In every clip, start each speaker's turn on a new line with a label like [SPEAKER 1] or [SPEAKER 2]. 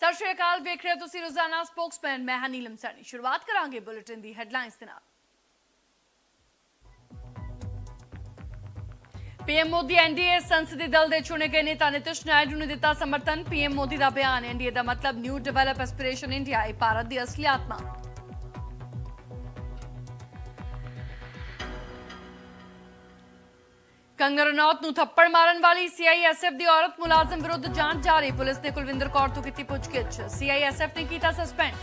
[SPEAKER 1] ਸਤਿ ਸ਼੍ਰੀ ਅਕਾਲ, ਵੇਖ ਰਹੇ ਹੋ ਤੁਸੀਂ ਰੋਜ਼ਾਨਾ ਸਪੋਕਸਮੈਨ ਮੈਂ ਹਾਂ ਨੀਲਮ ਸੈਣੀ। ਸ਼ੁਰੂਆਤ ਕਰਾਂਗੇ ਬੁਲੇਟਿਨ ਦੀ ਹੈਡਲਾਈਨਸ ਦੇ ਨਾਲ। ਪੀਐਮ ਮੋਦੀ ਐਨਡੀਏ ਸੰਸਦੀ ਦਲ ਦੇ ਚੁਣੇ ਗਏ ਨੇਤਾ ਨਿਤਿਸ਼ ਨਾਇਡੂ ਨੇ ਦਿੱਤਾ ਸਮਰਥਨ। ਪੀਐਮ ਮੋਦੀ ਦਾ ਬਿਆਨ ਐਨਡੀਏ ਦਾ ਮਤਲਬ ਨਿਊ ਡਿਵੈਲਪ ਐਸਪੀਰੇਸ਼ਨ ਇੰਡੀਆ ਇਹ ਭਾਰਤ ਦੀ ਅਸਲੀ ਆਤਮਾ। ਕੰਗਨਾ ਰਣੌਤ ਨੂੰ ਥੱਪੜ ਮਾਰਨ ਵਾਲੀ ਸੀਆਈਐਸਐਫ ਦੀ ਔਰਤ ਮੁਲਾਜ਼ਮ ਵਿਰੁੱਧ ਜਾਂਚ ਜਾਰੀ ਪੁਲਿਸ ਨੇ ਕੁਲਵਿੰਦਰ ਕੌਰ ਤੋਂ ਕੀਤੀ ਪੁੱਛਗਿੱਛ ਸੀਆਈਐਸਐਫ ਨੇ ਕੀਤਾ ਸਸਪੈਂਡ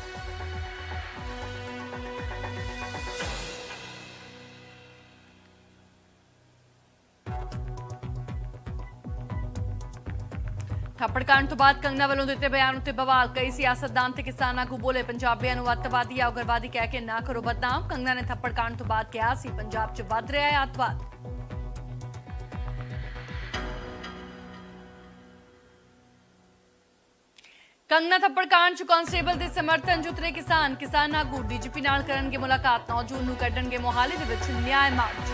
[SPEAKER 1] ਥੱਪੜ ਕਾਂਡ ਤੋਂ ਬਾਅਦ ਕੰਗਨਾ ਵੱਲੋਂ ਦਿੱਤੇ ਬਿਆਨ ਉੱਤੇ ਬਵਾਲ। ਕਈ ਸਿਆਸਤਦਾਨ ਤੇ ਕਿਸਾਨਾਂ ਕੋ ਬੋਲੇ। ਪੰਜਾਬੀਆਂ ਨੂੰ ਅੱਤਵਾਦੀ ਜਾਂ ਉਗਰਵਾਦੀ ਕਹਿ ਕੇ ਨਾ ਕਰੋ ਬਦਨਾਮ। ਕੰਗਨਾ ਨੇ ਥੱਪੜ ਕਾਂਡ ਤੋਂ ਬਾਅਦ ਕਿਹਾ ਸੀ, ਪੰਜਾਬ 'ਚ ਵੱਧ ਰਿਹਾ ਹੈ ਅੱਤਵਾਦ। ਕੰਗਨਾ ਥੱਪੜ ਕਾਂਡ 'ਚ ਕਾਂਸਟੇਬਲ ਦੇ ਸਮਰਥਨ 'ਚ ਉਤਰੇ ਕਿਸਾਨ। ਕਿਸਾਨ ਆਗੂ ਡੀਜੀਪੀ ਨਾਲ ਕਰਨਗੇ ਮੁਲਾਕਾਤ। 9 ਜੂਨ ਨੂੰ ਕੱਢਣਗੇ ਮੋਹਾਲੀ ਦੇ ਵਿੱਚ ਨਿਆਂ ਮਾਰਚ।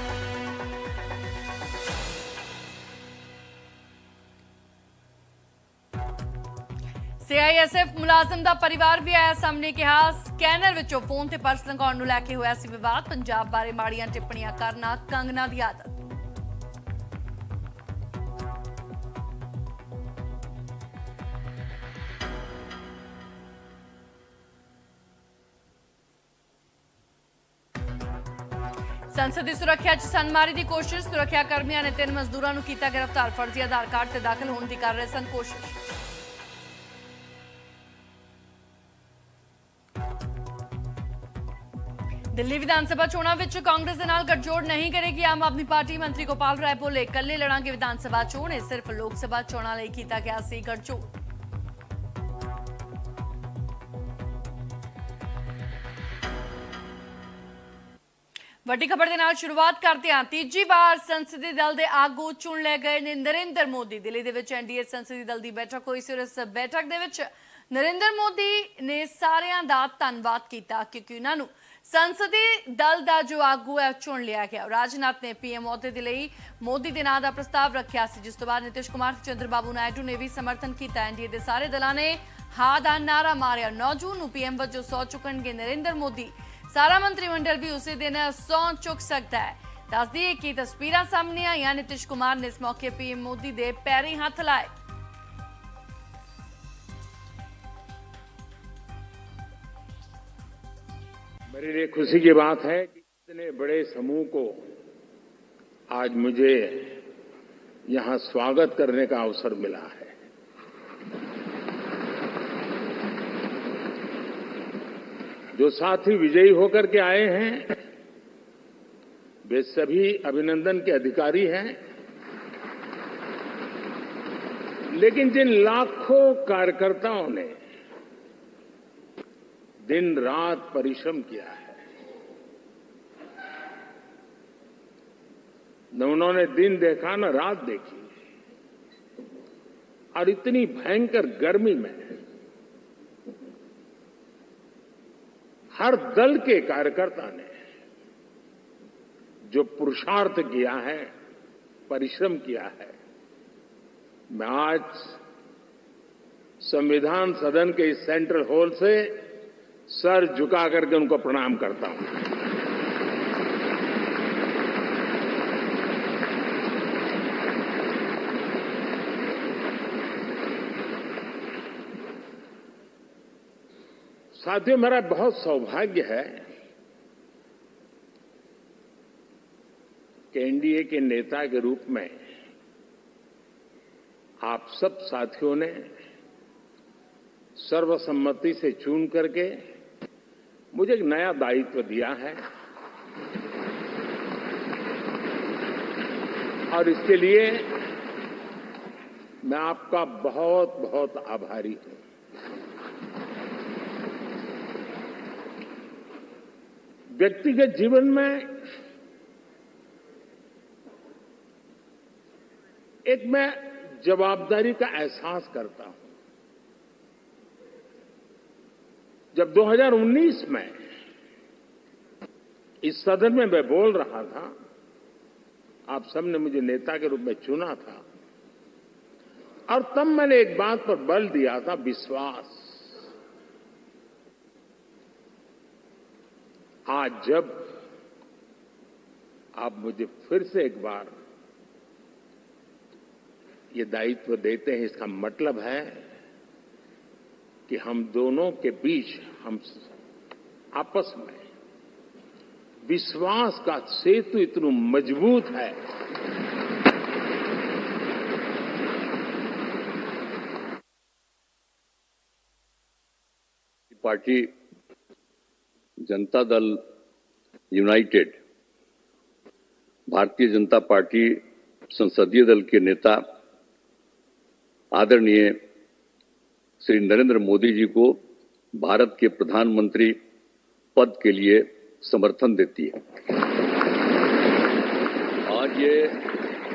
[SPEAKER 1] ਸੀਆਈਐਸਐਫ ਮੁਲਾਜ਼ਮ ਦਾ ਪਰਿਵਾਰ ਵੀ ਆਇਆ ਸਾਹਮਣੇ ਕਿਹਾ, ਸਕੈਨਰ ਵਿੱਚੋਂ ਫੋਨ ਤੇ ਪਰਸ ਲੰਘਾਉਣ ਨੂੰ ਲੈ ਕੇ ਹੋਇਆ ਸੀ ਵਿਵਾਦ। ਪੰਜਾਬ ਬਾਰੇ ਮਾੜੀਆਂ ਟਿੱਪਣੀਆਂ ਕਰਨਾ ਕੰਗਨਾ ਦੀ ਆਦਤ। ਸੰਸਦ ਦੀ ਸੁਰੱਖਿਆ 'ਚ ਸਨਮਾਰੀ ਦੀ ਕੋਸ਼ਿਸ਼, ਸੁਰੱਖਿਆ ਕਰਮੀਆਂ ਨੇ ਤਿੰਨ ਮਜ਼ਦੂਰਾਂ ਨੂੰ ਕੀਤਾ ਗ੍ਰਿਫਤਾਰ। ਫਰਜ਼ੀ ਆਧਾਰ ਕਾਰਡ ਤੇ ਦਾਖਲ ਹੋਣ ਦੀ ਕਰ ਰਹੇ ਸਨ ਕੋਸ਼ਿਸ਼। ਦਿੱਲੀ ਵਿਧਾਨ ਸਭਾ ਚੋਣਾਂ ਵਿੱਚ ਕਾਂਗਰਸ ਦੇ ਨਾਲ ਗੱਠਜੋੜ ਨਹੀਂ ਕਰੇਗੀ ਆਮ ਆਦਮੀ ਪਾਰਟੀ ਮੰਤਰੀ ਗੋਪਾਲ ਰਾਏ ਬੋਲੇ, ਇਕੱਲੇ ਲੜਾਂਗੇ ਵਿਧਾਨ ਸਭਾ ਚੋਣ, ਇਹ ਸਿਰਫ ਲੋਕ ਸਭਾ ਚੋਣਾਂ ਲਈ ਕੀਤਾ ਗਿਆ ਸੀ ਗੱਠਜੋੜ। ਵੱਡੀ ਖਬਰ ਦੇ ਨਾਲ ਸ਼ੁਰੂਆਤ ਕਰਦੇ ਹਾਂ। ਤੀਜੀ ਵਾਰ ਸੰਸਦੀ ਦਲ ਦੇ ਆਗੂ ਚੁਣ ਲਏ ਗਏ ਨੇ ਨਰਿੰਦਰ ਮੋਦੀ। ਦਿੱਲੀ ਦੇ ਵਿੱਚ ਐਨਡੀਏ ਸੰਸਦੀ ਦਲ ਦੀ ਬੈਠਕ ਹੋਈ ਸੀ ਔਰ ਬੈਠਕ ਦੇ ਵਿੱਚ ਨਰਿੰਦਰ ਮੋਦੀ ਨੇ ਸਾਰਿਆਂ ਦਾ ਧੰਨਵਾਦ ਕੀਤਾ ਕਿਉਂਕਿ ਉਹਨਾਂ ਨੂੰ ਸੰਸਦੀ ਦਲ ਦਾ ਜੋ ਆਗੂ ਹੈ ਚੁਣ ਲਿਆ ਗਿਆ। ਰਾਜਨਾਥ ਨੇ ਪੀਐਮ ਅਹੁਦੇ ਦੇ ਲਈ ਮੋਦੀ ਦੇ ਨਾਂ ਦਾ ਪ੍ਰਸਤਾਵ ਰੱਖਿਆ ਸੀ। ਜਿਸ ਤੋਂ ਬਾਅਦ ਨਿਤਿਸ਼ ਕੁਮਾਰ ਤੇ ਚੰਦਰਬਾਬੂ ਨਾਇਡੂ ਨੇ ਵੀ ਸਮਰਥਨ ਕੀਤਾ। ਐਨਡੀਏ ਦੇ ਸਾਰੇ ਦਲਾਂ ਨੇ ਹਾਂ ਦਾ ਨਾਰਾ ਮਾਰਿਆ। 9 ਜੂਨ ਨੂੰ ਪੀਐਮ ਵਜੋਂ ਸੌ ਚੁੱਕਣਗੇ ਨਰਿੰਦਰ ਮੋਦੀ। ਸਾਰਾ ਮੰਤਰੀ ਮੰਡਲ ਵੀ ਉਸੇ ਦਿਨ ਸੌ ਚੁੱਕ ਸਕਦਾ ਹੈ ਦੱਸਦੀ ਹੈ ਕਿ ਤਸਵੀਰਾਂ ਸਾਹਮਣੇ ਆਈਆਂ ਨਿਤਿਸ਼ ਕੁਮਾਰ ਨੇ ਇਸ ਮੌਕੇ ਪੀਐਮ ਮੋਦੀ ਦੇ ਪੈਰੀ ਹੱਥ ਲਾਏ
[SPEAKER 2] मेरे लिए खुशी की बात है कि इतने बड़े समूह को आज मुझे यहां स्वागत करने का अवसर मिला है जो साथी विजयी होकर के आए हैं, वे सभी अभिनंदन के अधिकारी हैं। लेकिन जिन लाखों कार्यकर्ताओं ने दिन रात परिश्रम किया है, न उन्होंने दिन देखा, न रात देखी, और इतनी भयंकर गर्मी में हर दल के कार्यकर्ता ने जो पुरुषार्थ किया है, परिश्रम किया है, मैं आज संविधान सदन के इस सेंट्रल हॉल से सर झुका करके उनको प्रणाम करता हूँ। साथियों, मेरा बहुत सौभाग्य है कि एनडीए के नेता के रूप में आप सब साथियों ने सर्वसम्मति से चुन करके मुझे एक नया दायित्व दिया है। और इसके लिए मैं आपका बहुत बहुत आभारी हूँ। व्यक्तिगत जीवन में एक मैं जवाबदारी का एहसास करता हूँ। जब 2019 में इस सदन में मैं बोल रहा था, आप सबने मुझे नेता के रूप में चुना था, और तब मैंने एक बात पर बल दिया था, विश्वास। आज जब आप मुझे फिर से एक बार ये दायित्व देते हैं, इसका मतलब है कि हम दोनों के बीच, हम आपस में विश्वास का सेतु इतना मज़बूत है।
[SPEAKER 3] Party Janata Dal United Bharatiya Janata party संसदीय दल के नेता आदरणीय श्री नरेंद्र मोदी जी को भारत के प्रधानमंत्री पद के लिए समर्थन देती है। आज ये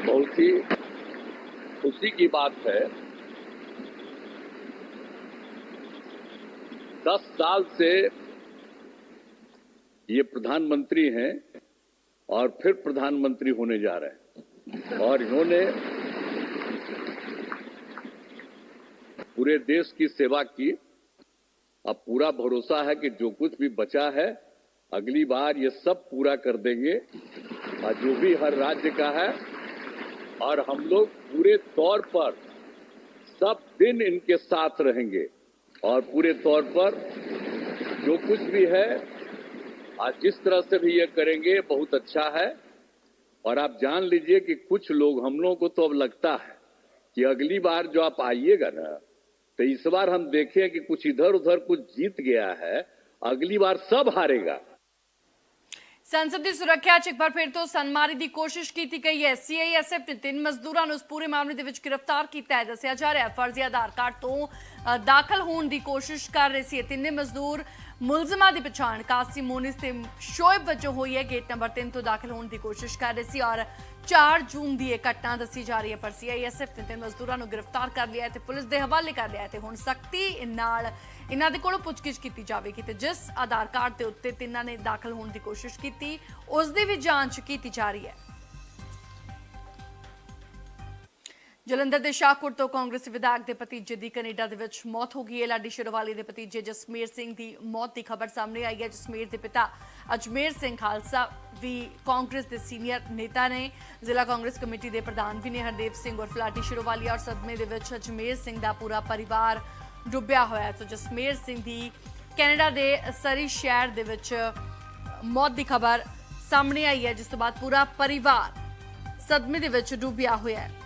[SPEAKER 3] बहुत ही खुशी की बात है। दस साल से ये प्रधानमंत्री हैं और फिर प्रधानमंत्री होने जा रहे हैं। और इन्होंने पूरे देश की सेवा की। अब पूरा भरोसा है कि जो कुछ भी बचा है, अगली बार ये सब पूरा कर देंगे। और जो भी हर राज्य का है, और हम लोग पूरे तौर पर सब दिन इनके साथ रहेंगे। और पूरे तौर पर जो कुछ भी है आज जिस तरह से भी ये करेंगे बहुत अच्छा है और आप जान लीजिए कि कुछ लोग हम लोगों को तो अब लगता है कि अगली बार जो आप आइएगा ना तो इस बार हम देखें कि कुछ इधर उधर कुछ जीत गया है अगली बार सब हारेगा
[SPEAKER 1] ਸੰਸਦ ਦੀ ਸੁਰੱਖਿਆ 'ਚ ਇੱਕ ਵਾਰ ਫਿਰ ਤੋਂ ਸਨਮਾਰੀ ਦੀ ਕੋਸ਼ਿਸ਼ ਕੀਤੀ ਗਈ ਹੈ ਸੀਆਈਐਸਐਫ ਨੇ ਤਿੰਨ ਮਜ਼ਦੂਰਾਂ ਨੂੰ ਇਸ ਪੂਰੇ ਮਾਮਲੇ ਦੇ ਵਿੱਚ ਗ੍ਰਿਫਤਾਰ ਕੀਤਾ ਹੈ ਦੱਸਿਆ ਜਾ ਰਿਹਾ ਹੈ ਫਰਜ਼ੀ ਆਧਾਰ ਕਾਰਡ ਤੋਂ ਅ, ਦਾਖਲ ਹੋਣ ਦੀ ਕੋਸ਼ਿਸ਼ ਕਰ ਰਹੇ ਸੀ ਇਹ ਤਿੰਨੇ ਮਜ਼ਦੂਰ ਮੁਲਜ਼ਮਾਂ ਦੀ ਪਛਾਣ। ਕਾਸਿਮ ਮੋਨਿਸ ਤੇ ਸ਼ੋਇਬ ਵਜੋਂ ਹੋਈ ਹੈ। ਗੇਟ ਨੰਬਰ 3 ਤੋਂ ਦਾਖਲ ਹੋਣ ਦੀ ਕੋਸ਼ਿਸ਼ ਕਰ ਰਹੇ ਸੀ ਔਰ 4 ਜੂਨ ਦੀ ਇਹ ਘਟਨਾ ਦੱਸੀ ਜਾ ਰਹੀ ਹੈ। ਪਰ ਸੀਆਈਐਸਐਫ ਨੇ ਤਿੰਨ ਮਜ਼ਦੂਰਾਂ ਨੂੰ ਗ੍ਰਿਫਤਾਰ ਕਰ ਲਿਆ ਹੈ ਤੇ ਪੁਲਿਸ ਦੇ ਹਵਾਲੇ ਕਰ ਲਿਆ ਹੈ ਤੇ ਹੁਣ ਸਖਤੀ ਨਾਲ ਇਹਨਾਂ ਦੇ ਕੋਲੋਂ ਪੁੱਛਗਿੱਛ ਕੀਤੀ ਜਾਵੇਗੀ ਤੇ ਜਿਸ ਆਧਾਰ ਕਾਰਡ ਦੇ ਉੱਤੇ ਤਿੰਨਾਂ ਨੇ ਦਾਖਲ ਹੋਣ ਦੀ ਕੋਸ਼ਿਸ਼ ਕੀਤੀ, ਉਸ ਦੀ ਵੀ ਜਾਂਚ ਕੀਤੀ ਜਾ ਰਹੀ ਹੈ। ਜਲੰਧਰ ਦੇ ਸ਼ਾਹਕੋਟ ਤੋਂ ਕਾਂਗਰਸੀ ਵਿਧਾਇਕ ਦੇ ਭਤੀਜੇ ਦੀ ਕੈਨੇਡਾ ਦੇ ਵਿੱਚ ਮੌਤ ਹੋ ਗਈ ਹੈ। ਲਾਡੀ ਸ਼ੇਰਵਾਲੀ ਦੇ ਭਤੀਜੇ ਜਸਮੀਰ ਸਿੰਘ ਦੀ ਮੌਤ ਦੀ ਖਬਰ ਸਾਹਮਣੇ ਆਈ ਹੈ। ਜਸਮੀਰ ਦੇ ਪਿਤਾ ਅਜਮੇਰ ਸਿੰਘ ਖਾਲਸਾ ਵੀ ਕਾਂਗਰਸ ਦੇ ਸੀਨੀਅਰ ਨੇਤਾ ਨੇ। ਜ਼ਿਲ੍ਹਾ ਕਾਂਗਰਸ ਕਮੇਟੀ ਦੇ ਪ੍ਰਧਾਨ ਵੀ ਨੇ ਹਰਦੇਵ ਸਿੰਘ ਉਰਫ ਲਾਡੀ ਸ਼ੇਰਵਾਲੀ ਔਰ ਸਦਮੇ ਦੇ ਵਿੱਚ ਅਜਮੇਰ ਸਿੰਘ ਦਾ ਪੂਰਾ ਪਰਿਵਾਰ ਡੁੱਬਿਆ ਹੋਇਆ ਹੈ। ਸੋ ਜਸਮੀਰ ਸਿੰਘ ਦੀ ਕੈਨੇਡਾ ਦੇ ਸਰੀ ਸ਼ਹਿਰ ਦੇ ਵਿੱਚ ਮੌਤ ਦੀ ਖਬਰ ਸਾਹਮਣੇ ਆਈ ਹੈ, ਜਿਸ ਤੋਂ ਬਾਅਦ ਪੂਰਾ ਪਰਿਵਾਰ ਸਦਮੇ ਦੇ ਵਿੱਚ ਡੁੱਬਿਆ ਹੋਇਆ ਹੈ।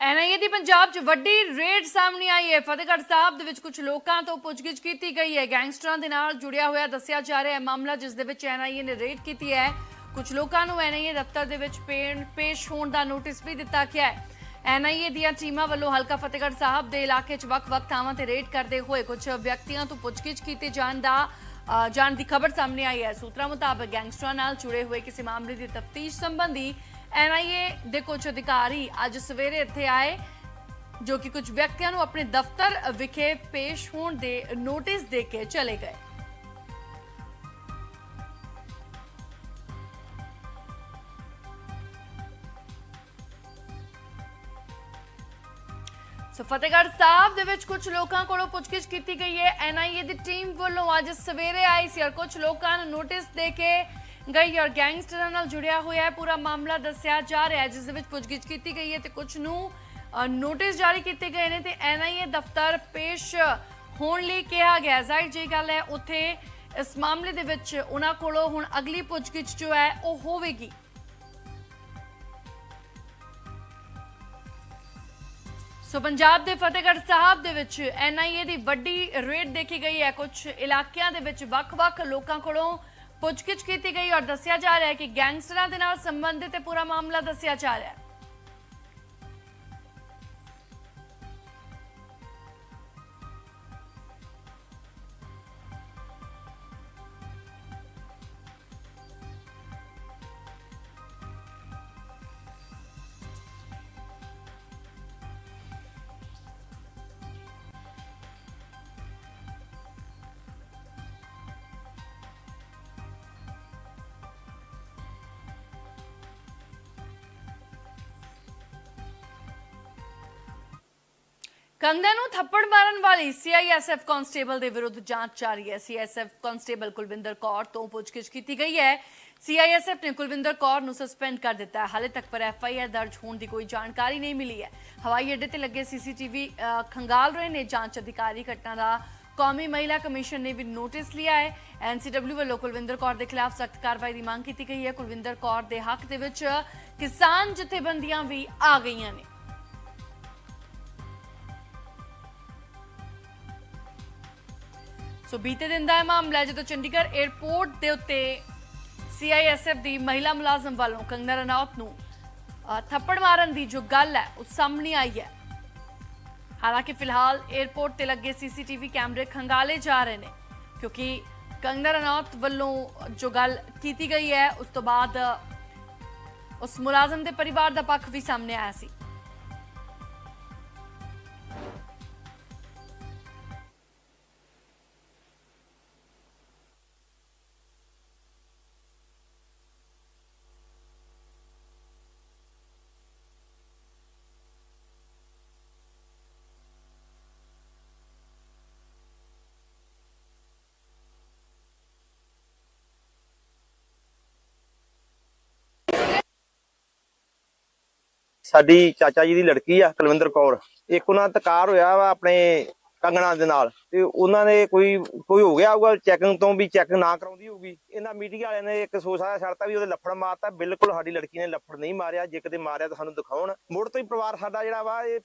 [SPEAKER 1] ਐਨਆਈਏ ਦੀ ਪੰਜਾਬ 'ਚ ਵੱਡੀ ਰੇਡ ਸਾਹਮਣੇ ਆਈ ਹੈ। ਫਤਿਹਗੜ੍ਹ ਸਾਹਿਬ ਦੇ ਵਿੱਚ ਕੁਝ ਲੋਕਾਂ ਤੋਂ ਪੁੱਛਗਿੱਛ ਕੀਤੀ ਗਈ ਹੈ। ਗੈਂਗਸਟਰਾਂ ਦੇ ਨਾਲ ਜੁੜਿਆ ਹੋਇਆ ਦੱਸਿਆ ਜਾ ਰਿਹਾ ਹੈ ਮਾਮਲਾ, ਜਿਸ ਦੇ ਵਿੱਚ ਐਨਆਈਏ ਨੇ ਰੇਡ ਕੀਤੀ ਹੈ। ਕੁਝ ਲੋਕਾਂ ਨੂੰ ਐਨਆਈਏ ਦਫ਼ਤਰ ਦੇ ਵਿੱਚ ਪੇਣ- ਪੇਸ਼ ਹੋਣ ਦਾ ਨੋਟਿਸ ਵੀ ਦਿੱਤਾ ਗਿਆ ਹੈ। ਐਨਆਈਏ ਦੀਆਂ ਟੀਮਾਂ ਵੱਲੋਂ ਹਲਕਾ ਫਤਿਹਗੜ੍ਹ ਸਾਹਿਬ ਦੇ ਇਲਾਕੇ 'ਚ ਵੱਖ-ਵੱਖ ਥਾਵਾਂ ਤੇ ਰੇਡ ਕਰਦੇ ਹੋਏ ਕੁਝ ਵਿਅਕਤੀਆਂ ਤੋਂ ਪੁੱਛਗਿੱਛ ਕੀਤੇ ਜਾਣ ਦਾ ਜਾਣ ਦੀ ਖਬਰ ਸਾਹਮਣੇ ਆਈ ਹੈ। ਸੂਤਰਾਂ ਮੁਤਾਬਕ ਗੈਂਗਸਟਰਾਂ ਨਾਲ ਜੁੜੇ ਹੋਏ ਕਿਸੇ ਮਾਮਲੇ ਦੀ ਤਫਤੀਸ਼ ਸੰਬੰਧੀ ਐਨਆਈਏ ਦੇ ਕੁਝ ਅਧਿਕਾਰੀ ਅੱਜ ਸਵੇਰੇ ਇੱਥੇ ਆਏ, ਜੋ ਕਿ ਕੁਝ ਵਿਅਕਤੀਆਂ ਨੂੰ ਆਪਣੇ ਦਫ਼ਤਰ ਵਿਖੇ ਪੇਸ਼ ਹੋਣ ਦੇ ਨੋਟਿਸ ਦੇ ਕੇ ਚਲੇ ਗਏ। ਸੋ ਫਤਿਹਗੜ੍ਹ ਸਾਹਿਬ ਦੇ ਵਿੱਚ ਕੁਝ ਲੋਕਾਂ ਕੋਲੋਂ ਪੁੱਛਗਿੱਛ ਕੀਤੀ ਗਈ ਹੈ। ਐਨਆਈਏ ਦੀ ਟੀਮ ਵੱਲੋਂ ਅੱਜ ਸਵੇਰੇ ਆਈ ਸੀ ਔਰ ਕੁਝ ਲੋਕਾਂ ਨੂੰ ਨੋਟਿਸ ਦੇ ਕੇ ਗਈ ਔਰ ਗੈਂਗਸਟਰਾਂ ਨਾਲ ਜੁੜਿਆ ਹੋਇਆ ਹੈ। ਪੂਰਾ ਮਾਮਲਾ ਦੱਸਿਆ ਜਾ ਰਿਹਾ ਹੈ, ਜਿਸ ਦੇ ਵਿੱਚ ਪੁੱਛਗਿੱਛ ਕੀਤੀ ਗਈ ਹੈ ਤੇ ਕੁਝ ਨੂੰ ਨੋਟਿਸ ਜਾਰੀ ਕੀਤੇ ਗਏ ਨੇ ਤੇ ਐਨਆਈਏ ਦਫ਼ਤਰ ਪੇਸ਼ ਹੋਣ ਲਈ ਕਿਹਾ ਗਿਆ ਜ਼ਾਹਿਰ ਜੀ ਗੱਲ ਹੈ, ਉੱਥੇ ਇਸ ਮਾਮਲੇ ਦੇ ਵਿੱਚ ਉਹਨਾਂ ਕੋਲੋਂ ਹੁਣ ਅਗਲੀ ਪੁੱਛਗਿੱਛ ਜੋ ਹੈ, ਉਹ ਹੋਵੇਗੀ। ਸੋ ਪੰਜਾਬ ਦੇ ਫਤਿਹਗੜ੍ਹ ਸਾਹਿਬ ਦੇ ਵਿੱਚ ਐਨਆਈਏ ਦੀ ਵੱਡੀ ਰੇਡ ਦੇਖੀ ਗਈ ਹੈ। ਕੁਝ ਇਲਾਕਿਆਂ ਦੇ ਵਿੱਚ ਵੱਖ-ਵੱਖ ਲੋਕਾਂ ਕੋਲੋਂ ਪੁੱਛਗਿੱਛ ਕੀਤੀ ਗਈ ਔਰ ਦੱਸਿਆ ਜਾ ਰਿਹਾ ਹੈ ਕਿ ਗੈਂਗਸਟਰਾਂ ਦੇ ਨਾਲ ਸੰਬੰਧਿਤ ਇਹ ਪੂਰਾ ਮਾਮਲਾ ਦੱਸਿਆ ਜਾ ਰਿਹਾ ਹੈ। ਕੰਗਨਾ ਨੂੰ ਥੱਪੜ ਮਾਰਨ ਵਾਲੀ ਸੀਆਈਐਸਐਫ ਕਾਂਸਟੇਬਲ ਦੇ ਵਿਰੁੱਧ ਜਾਂਚ ਜਾਰੀ ਹੈ। ਸੀਆਈਐਸਐਫ ਕਾਂਸਟੇਬਲ ਕੁਲਵਿੰਦਰ ਕੌਰ ਤੋਂ ਪੁੱਛਗਿੱਛ ਕੀਤੀ ਗਈ ਹੈ। ਸੀਆਈਐਸਐਫ ਨੇ ਕੁਲਵਿੰਦਰ ਕੌਰ ਨੂੰ ਸਸਪੈਂਡ ਕਰ ਦਿੱਤਾ ਹੈ। ਹਾਲੇ ਤੱਕ ਪਰ ਐਫਆਈਆਰ ਦਰਜ ਹੋਣ ਦੀ ਕੋਈ ਜਾਣਕਾਰੀ ਨਹੀਂ ਮਿਲੀ ਹੈ। ਹਵਾਈ ਅੱਡੇ ਤੇ ਲੱਗੇ ਸੀਸੀਟੀਵੀ ਖੰਗਾਲ ਰਹੇ ਨੇ ਜਾਂਚ ਅਧਿਕਾਰੀ। ਘਟਨਾ ਦਾ ਕੌਮੀ ਮਹਿਲਾ ਕਮਿਸ਼ਨ ਨੇ ਵੀ ਨੋਟਿਸ ਲਿਆ ਹੈ। ਐਨਸੀਡਬਲਿਊ ਵੱਲੋਂ ਕੁਲਵਿੰਦਰ ਕੌਰ ਦੇ ਖਿਲਾਫ ਸਖਤ ਕਾਰਵਾਈ ਦੀ ਮੰਗ ਕੀਤੀ ਗਈ ਹੈ। ਕੁਲਵਿੰਦਰ ਕੌਰ ਦੇ ਹੱਕ ਦੇ ਵਿੱਚ ਕਿਸਾਨ ਜਥੇਬੰਦੀਆਂ ਵੀ ਆ ਗਈਆਂ ਨੇ। ਸੋ ਬੀਤੇ ਦਿਨ ਦਾ ਇਹ ਮਾਮਲਾ ਜਦੋਂ ਚੰਡੀਗੜ੍ਹ 에ਅਰਪੋਰਟ ਦੇ ਉੱਤੇ ਸੀਆਈਐਸਐਫ ਦੀ ਮਹਿਲਾ ਮੁਲਾਜ਼ਮ ਵੱਲੋਂ ਕੰਗਨਾ ਰਣੌਤ ਨੂੰ ਥੱਪੜ ਮਾਰਨ ਦੀ ਜੋ ਗੱਲ ਹੈ, ਉਹ ਸਾਹਮਣੇ ਆਈ ਹੈ। ਹਾਲਾਂਕਿ ਫਿਲਹਾਲ 에ਅਰਪੋਰਟ ਤੇ ਲੱਗੇ ਸੀਸੀਟੀਵੀ ਕੈਮਰੇ ਖੰਗਾਲੇ ਜਾ ਰਹੇ ਨੇ, ਕਿਉਂਕਿ ਕੰਗਨਾ ਰਣੌਤ ਵੱਲੋਂ ਜੋ ਗੱਲ ਕੀਤੀ ਗਈ ਹੈ, ਉਸ ਤੋਂ ਬਾਅਦ ਉਸ ਮੁਲਾਜ਼ਮ ਦੇ ਪਰਿਵਾਰ ਦਾ ਪੱਖ ਵੀ ਸਾਹਮਣੇ ਆਇਆ ਸੀ।
[SPEAKER 4] ਸਾਡੀ ਚਾਚਾ ਜੀ ਦੀ ਲੜਕੀ ਆ, ਕੁਲਵਿੰਦਰ ਕੌਰ। ਇੱਕ ਉਹਨਾਂ ਦਾ ਤਕਾਰ ਹੋਇਆ ਵਾ ਆਪਣੇ ਕੰਗਣਾ ਦੇ ਨਾਲ। ਤੇ ਉਹਨਾਂ ਨੇ ਕੋਈ ਕੋਈ ਹੋ ਗਿਆ ਹੋਊਗਾ ਚੈਕਿੰਗ ਤੋਂ ਵੀ ਚੈੱਕ ਨਾ ਕਰਾਉਂਦੀ ਹੋਊਗੀ। ਇਹਨਾਂ ਮੀਡੀਆ ਵਾਲਿਆਂ ਨੇ ਇੱਕ ਸੋਚਾ ਛੱਡਤਾ ਵੀ ਉਹਦੇ ਲੱਫੜ ਮਾਰਤਾ। ਬਿਲਕੁਲ ਸਾਡੀ ਲੜਕੀ ਨੇ ਲੱਫੜ ਨਹੀਂ ਮਾਰਿਆ, ਜੇ ਕਿਤੇ ਮਾਰਿਆ ਤਾਂ ਸਾਨੂੰ ਦਿਖਾਉਣ। ਮੁੜ ਤੋਂ ਹੀ ਪਰਿਵਾਰ ਸਾਡਾ ਜਿਹੜਾ ਵਾ, ਇਹ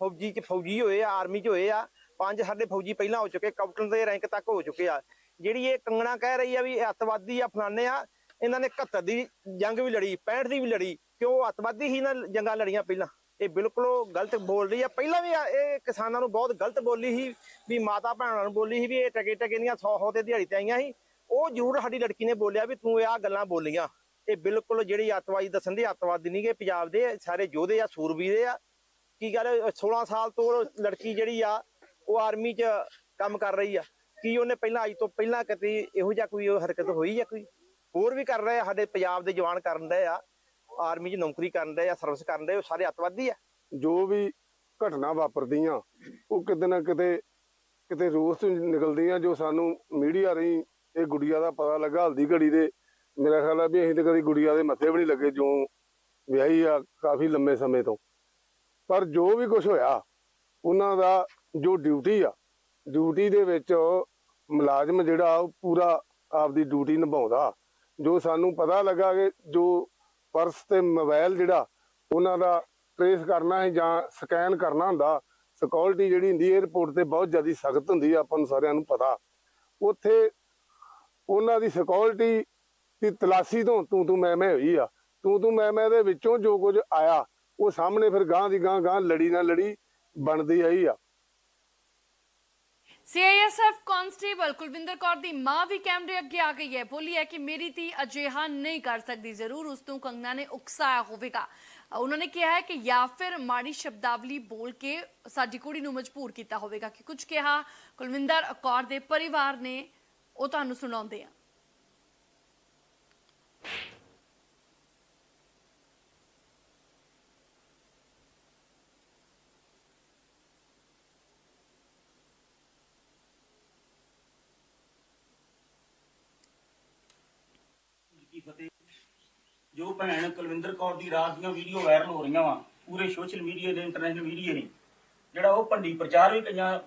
[SPEAKER 4] ਫੌਜੀ ਚ ਫੌਜੀ ਹੋਏ ਆ ਆਰਮੀ ਚ ਹੋਏ ਆ। ਪੰਜ ਸਾਡੇ ਫੌਜੀ ਪਹਿਲਾਂ ਹੋ ਚੁੱਕੇ ਕੈਪਟਨ ਦੇ ਰੈਂਕ ਤੱਕ ਹੋ ਚੁੱਕੇ ਆ। ਜਿਹੜੀ ਇਹ ਕੰਗਣਾ ਕਹਿ ਰਹੀ ਆ ਵੀ ਅੱਤਵਾਦੀ ਆ, ਫਲਾਣੇ ਆ, ਇਹਨਾਂ ਨੇ 71 ਦੀ ਜੰਗ ਵੀ ਲੜੀ 65 ਦੀ ਵੀ ਲੜੀ। ਕਿਉਂ ਅੱਤਵਾਦੀ ਹੀ ਨਾ ਜੰਗਾਂ ਲੜੀਆਂ ਪਹਿਲਾਂ? ਇਹ ਬਿਲਕੁਲ ਉਹ ਗਲਤ ਬੋਲ ਰਹੀ ਆ। ਪਹਿਲਾਂ ਵੀ ਆ- ਇਹ ਕਿਸਾਨਾਂ ਨੂੰ ਬਹੁਤ ਗਲਤ ਬੋਲੀ ਸੀ, ਵੀ ਮਾਤਾ ਭੈਣਾਂ ਨੂੰ ਬੋਲੀ ਸੀ, ਵੀ ਇਹ ਟਕੇ ਟਕੇ ਦੀਆਂ 100 100 ਤੇ ਦਿਹਾੜੀ ਤੇ ਆਈਆਂ ਸੀ। ਉਹ ਜ਼ਰੂਰ ਸਾਡੀ ਲੜਕੀ ਨੇ ਬੋਲਿਆ ਵੀ ਤੂੰ ਇਹ ਆ ਗੱਲਾਂ ਬੋਲੀਆਂ। ਇਹ ਬਿਲਕੁਲ ਜਿਹੜੀ ਅੱਤਵਾਦੀ ਦੱਸਣ ਦੀ ਅੱਤਵਾਦੀ ਨਹੀਂ ਗੇ ਪੰਜਾਬ ਦੇ ਸਾਰੇ ਯੋਧੇ ਆ ਸੂਰਬੀਰ ਆ। ਕੀ ਗੱਲ 16 ਸਾਲ ਤੋਂ ਲੜਕੀ ਜਿਹੜੀ ਆ, ਉਹ ਆਰਮੀ 'ਚ ਕੰਮ ਕਰ ਰਹੀ ਆ। ਕੀ ਉਹਨੇ ਪਹਿਲਾਂ, ਅੱਜ ਤੋਂ ਪਹਿਲਾਂ ਕਦੇ ਇਹੋ ਜਿਹਾ ਕੋਈ ਹਰਕਤ ਹੋਈ ਆ ਕੋਈ? ਹੋਰ ਵੀ ਕਰ ਰਹੇ ਆ, ਸਾਡੇ ਪੰਜਾਬ ਦੇ ਜਵਾਨ ਕਰਨ ਰਹੇ ਆ। ਆਰਮੀ 'ਚ ਨੌਕਰੀ ਕਰਨ ਰਹੇ ਆ ਸਰਵਿਸ ਕਰਨ ਰਹੇ ਉਹ ਸਾਰੇ ਅੱਤਵਾਦੀ ਆ।
[SPEAKER 5] ਜੋ ਵੀ ਘਟਨਾ ਵਾਪਰਦੀਆਂ, ਉਹ ਕਿਤੇ ਨਾ ਕਿਤੇ ਕਿਤੇ ਰੋਸ ਤੋਂ ਨਿਕਲਦੀਆਂ ਜੋ ਸਾਨੂੰ ਮੀਡੀਆ ਰਹੀ ਇਹ ਗੁੜੀਆ ਦਾ ਪਤਾ ਲੱਗਾ। ਹਲਦੀ ਘੜੀ ਦੇ ਮੇਰਾ ਖਿਆਲ ਆ ਵੀ ਅਸੀਂ ਤੇ ਕਦੀ ਗੁੜੀਆ ਦੇ ਮੱਥੇ ਵੀ ਨਹੀਂ ਲੱਗੇ ਜੋ ਵਿਆਹੀ ਆ ਕਾਫੀ ਲੰਮੇ ਸਮੇਂ ਤੋਂ। ਪਰ ਜੋ ਵੀ ਕੁਝ ਹੋਇਆ, ਉਹਨਾਂ ਦਾ ਜੋ ਡਿਊਟੀ ਆ ਡਿਊਟੀ ਦੇ ਵਿੱਚ ਮੁਲਾਜ਼ਮ ਜਿਹੜਾ, ਉਹ ਪੂਰਾ ਆਪਦੀ ਡਿਊਟੀ ਨਿਭਾਉਂਦਾ। ਜੋ ਸਾਨੂੰ ਪਤਾ ਲੱਗਾ ਕਿ ਜੋ ਪਰਸ ਤੇ ਮੋਬਾਈਲ ਜਿਹੜਾ, ਉਹਨਾਂ ਦਾ ਟ੍ਰੇਸ ਕਰਨਾ ਹੈ ਜਾਂ ਸਕੈਨ ਕਰਨਾ ਹੁੰਦਾ ਸਿਕਿਉਰਿਟੀ ਜਿਹੜੀ ਹੁੰਦੀ ਹੈ ਤੇ ਬਹੁਤ ਜ਼ਿਆਦਾ ਸਖਤ ਹੁੰਦੀ ਹੈ, ਆਪਾਂ ਨੂੰ ਸਾਰਿਆਂ ਨੂੰ ਪਤਾ। ਉੱਥੇ ਉਹਨਾਂ ਦੀ ਸਿਕਿਉਰਿਟੀ ਦੀ ਤਲਾਸ਼ੀ ਤੋਂ ਤੂੰ ਤੂੰ ਮੈਂ ਮੈਂ ਹੋਈ ਆ। ਤੂੰ ਤੂੰ ਮੈਂ ਮੈਂ ਦੇ ਵਿੱਚੋਂ ਜੋ ਕੁਝ ਆਇਆ, ਉਹ ਸਾਹਮਣੇ ਫਿਰ ਗਾਂ ਦੀ ਗਾਂ ਗਾਂ ਲੜੀ ਨਾ ਲੜੀ ਬਣਦੀ ਆਈ ਆ।
[SPEAKER 1] ਸੀਆਈਐਸਐਫ ਕਾਂਸਟੇਬਲ ਕੁਲਵਿੰਦਰ ਕੌਰ ਦੀ ਮਾਂ ਵੀ ਕੈਮਰੇ ਅੱਗੇ ਆ ਗਈ ਹੈ। ਬੋਲੀ ਹੈ ਕਿ ਮੇਰੀ ਧੀ ਅਜਿਹਾ ਨਹੀਂ ਕਰ ਸਕਦੀ। ਜ਼ਰੂਰ ਉਸ ਤੋਂ ਕੰਗਨਾ ਨੇ ਉਕਸਾਇਆ ਹੋਵੇਗਾ। ਉਹਨਾਂ ਨੇ ਕਿਹਾ ਹੈ ਕਿ ਜਾਂ ਫਿਰ ਮਾੜੀ ਸ਼ਬਦਾਵਲੀ ਬੋਲ ਕੇ ਸਾਡੀ ਕੁੜੀ ਨੂੰ ਮਜਬੂਰ ਕੀਤਾ ਹੋਵੇਗਾ ਕਿ ਕੁਝ ਕਿਹਾ ਕੁਲਵਿੰਦਰ ਕੌਰ ਦੇ ਪਰਿਵਾਰ ਨੇ, ਉਹ ਤੁਹਾਨੂੰ ਸੁਣਾਉਂਦੇ ਆ
[SPEAKER 6] ਕੀ ਫਤਿਹ ਜੋ ਭੈਣ ਕੁਲਵਿੰਦਰ ਕੌਰ ਦੀ ਰਾਤ ਦੀਆਂ ਵੀਡੀਓ ਵਾਇਰਲ ਹੋ ਰਹੀਆਂ ਵਾ, ਪੂਰੇ ਸੋਸ਼ਲ ਮੀਡੀਆ ਦੇ ਇੰਟਰਨੈਸ਼ਨਲ ਮੀਡੀਆ ਨੇ। ਜਿਹੜਾ ਉਹ ਭੰਡੀ ਪ੍ਰਚਾਰ ਵੀ ਕਈਆਂ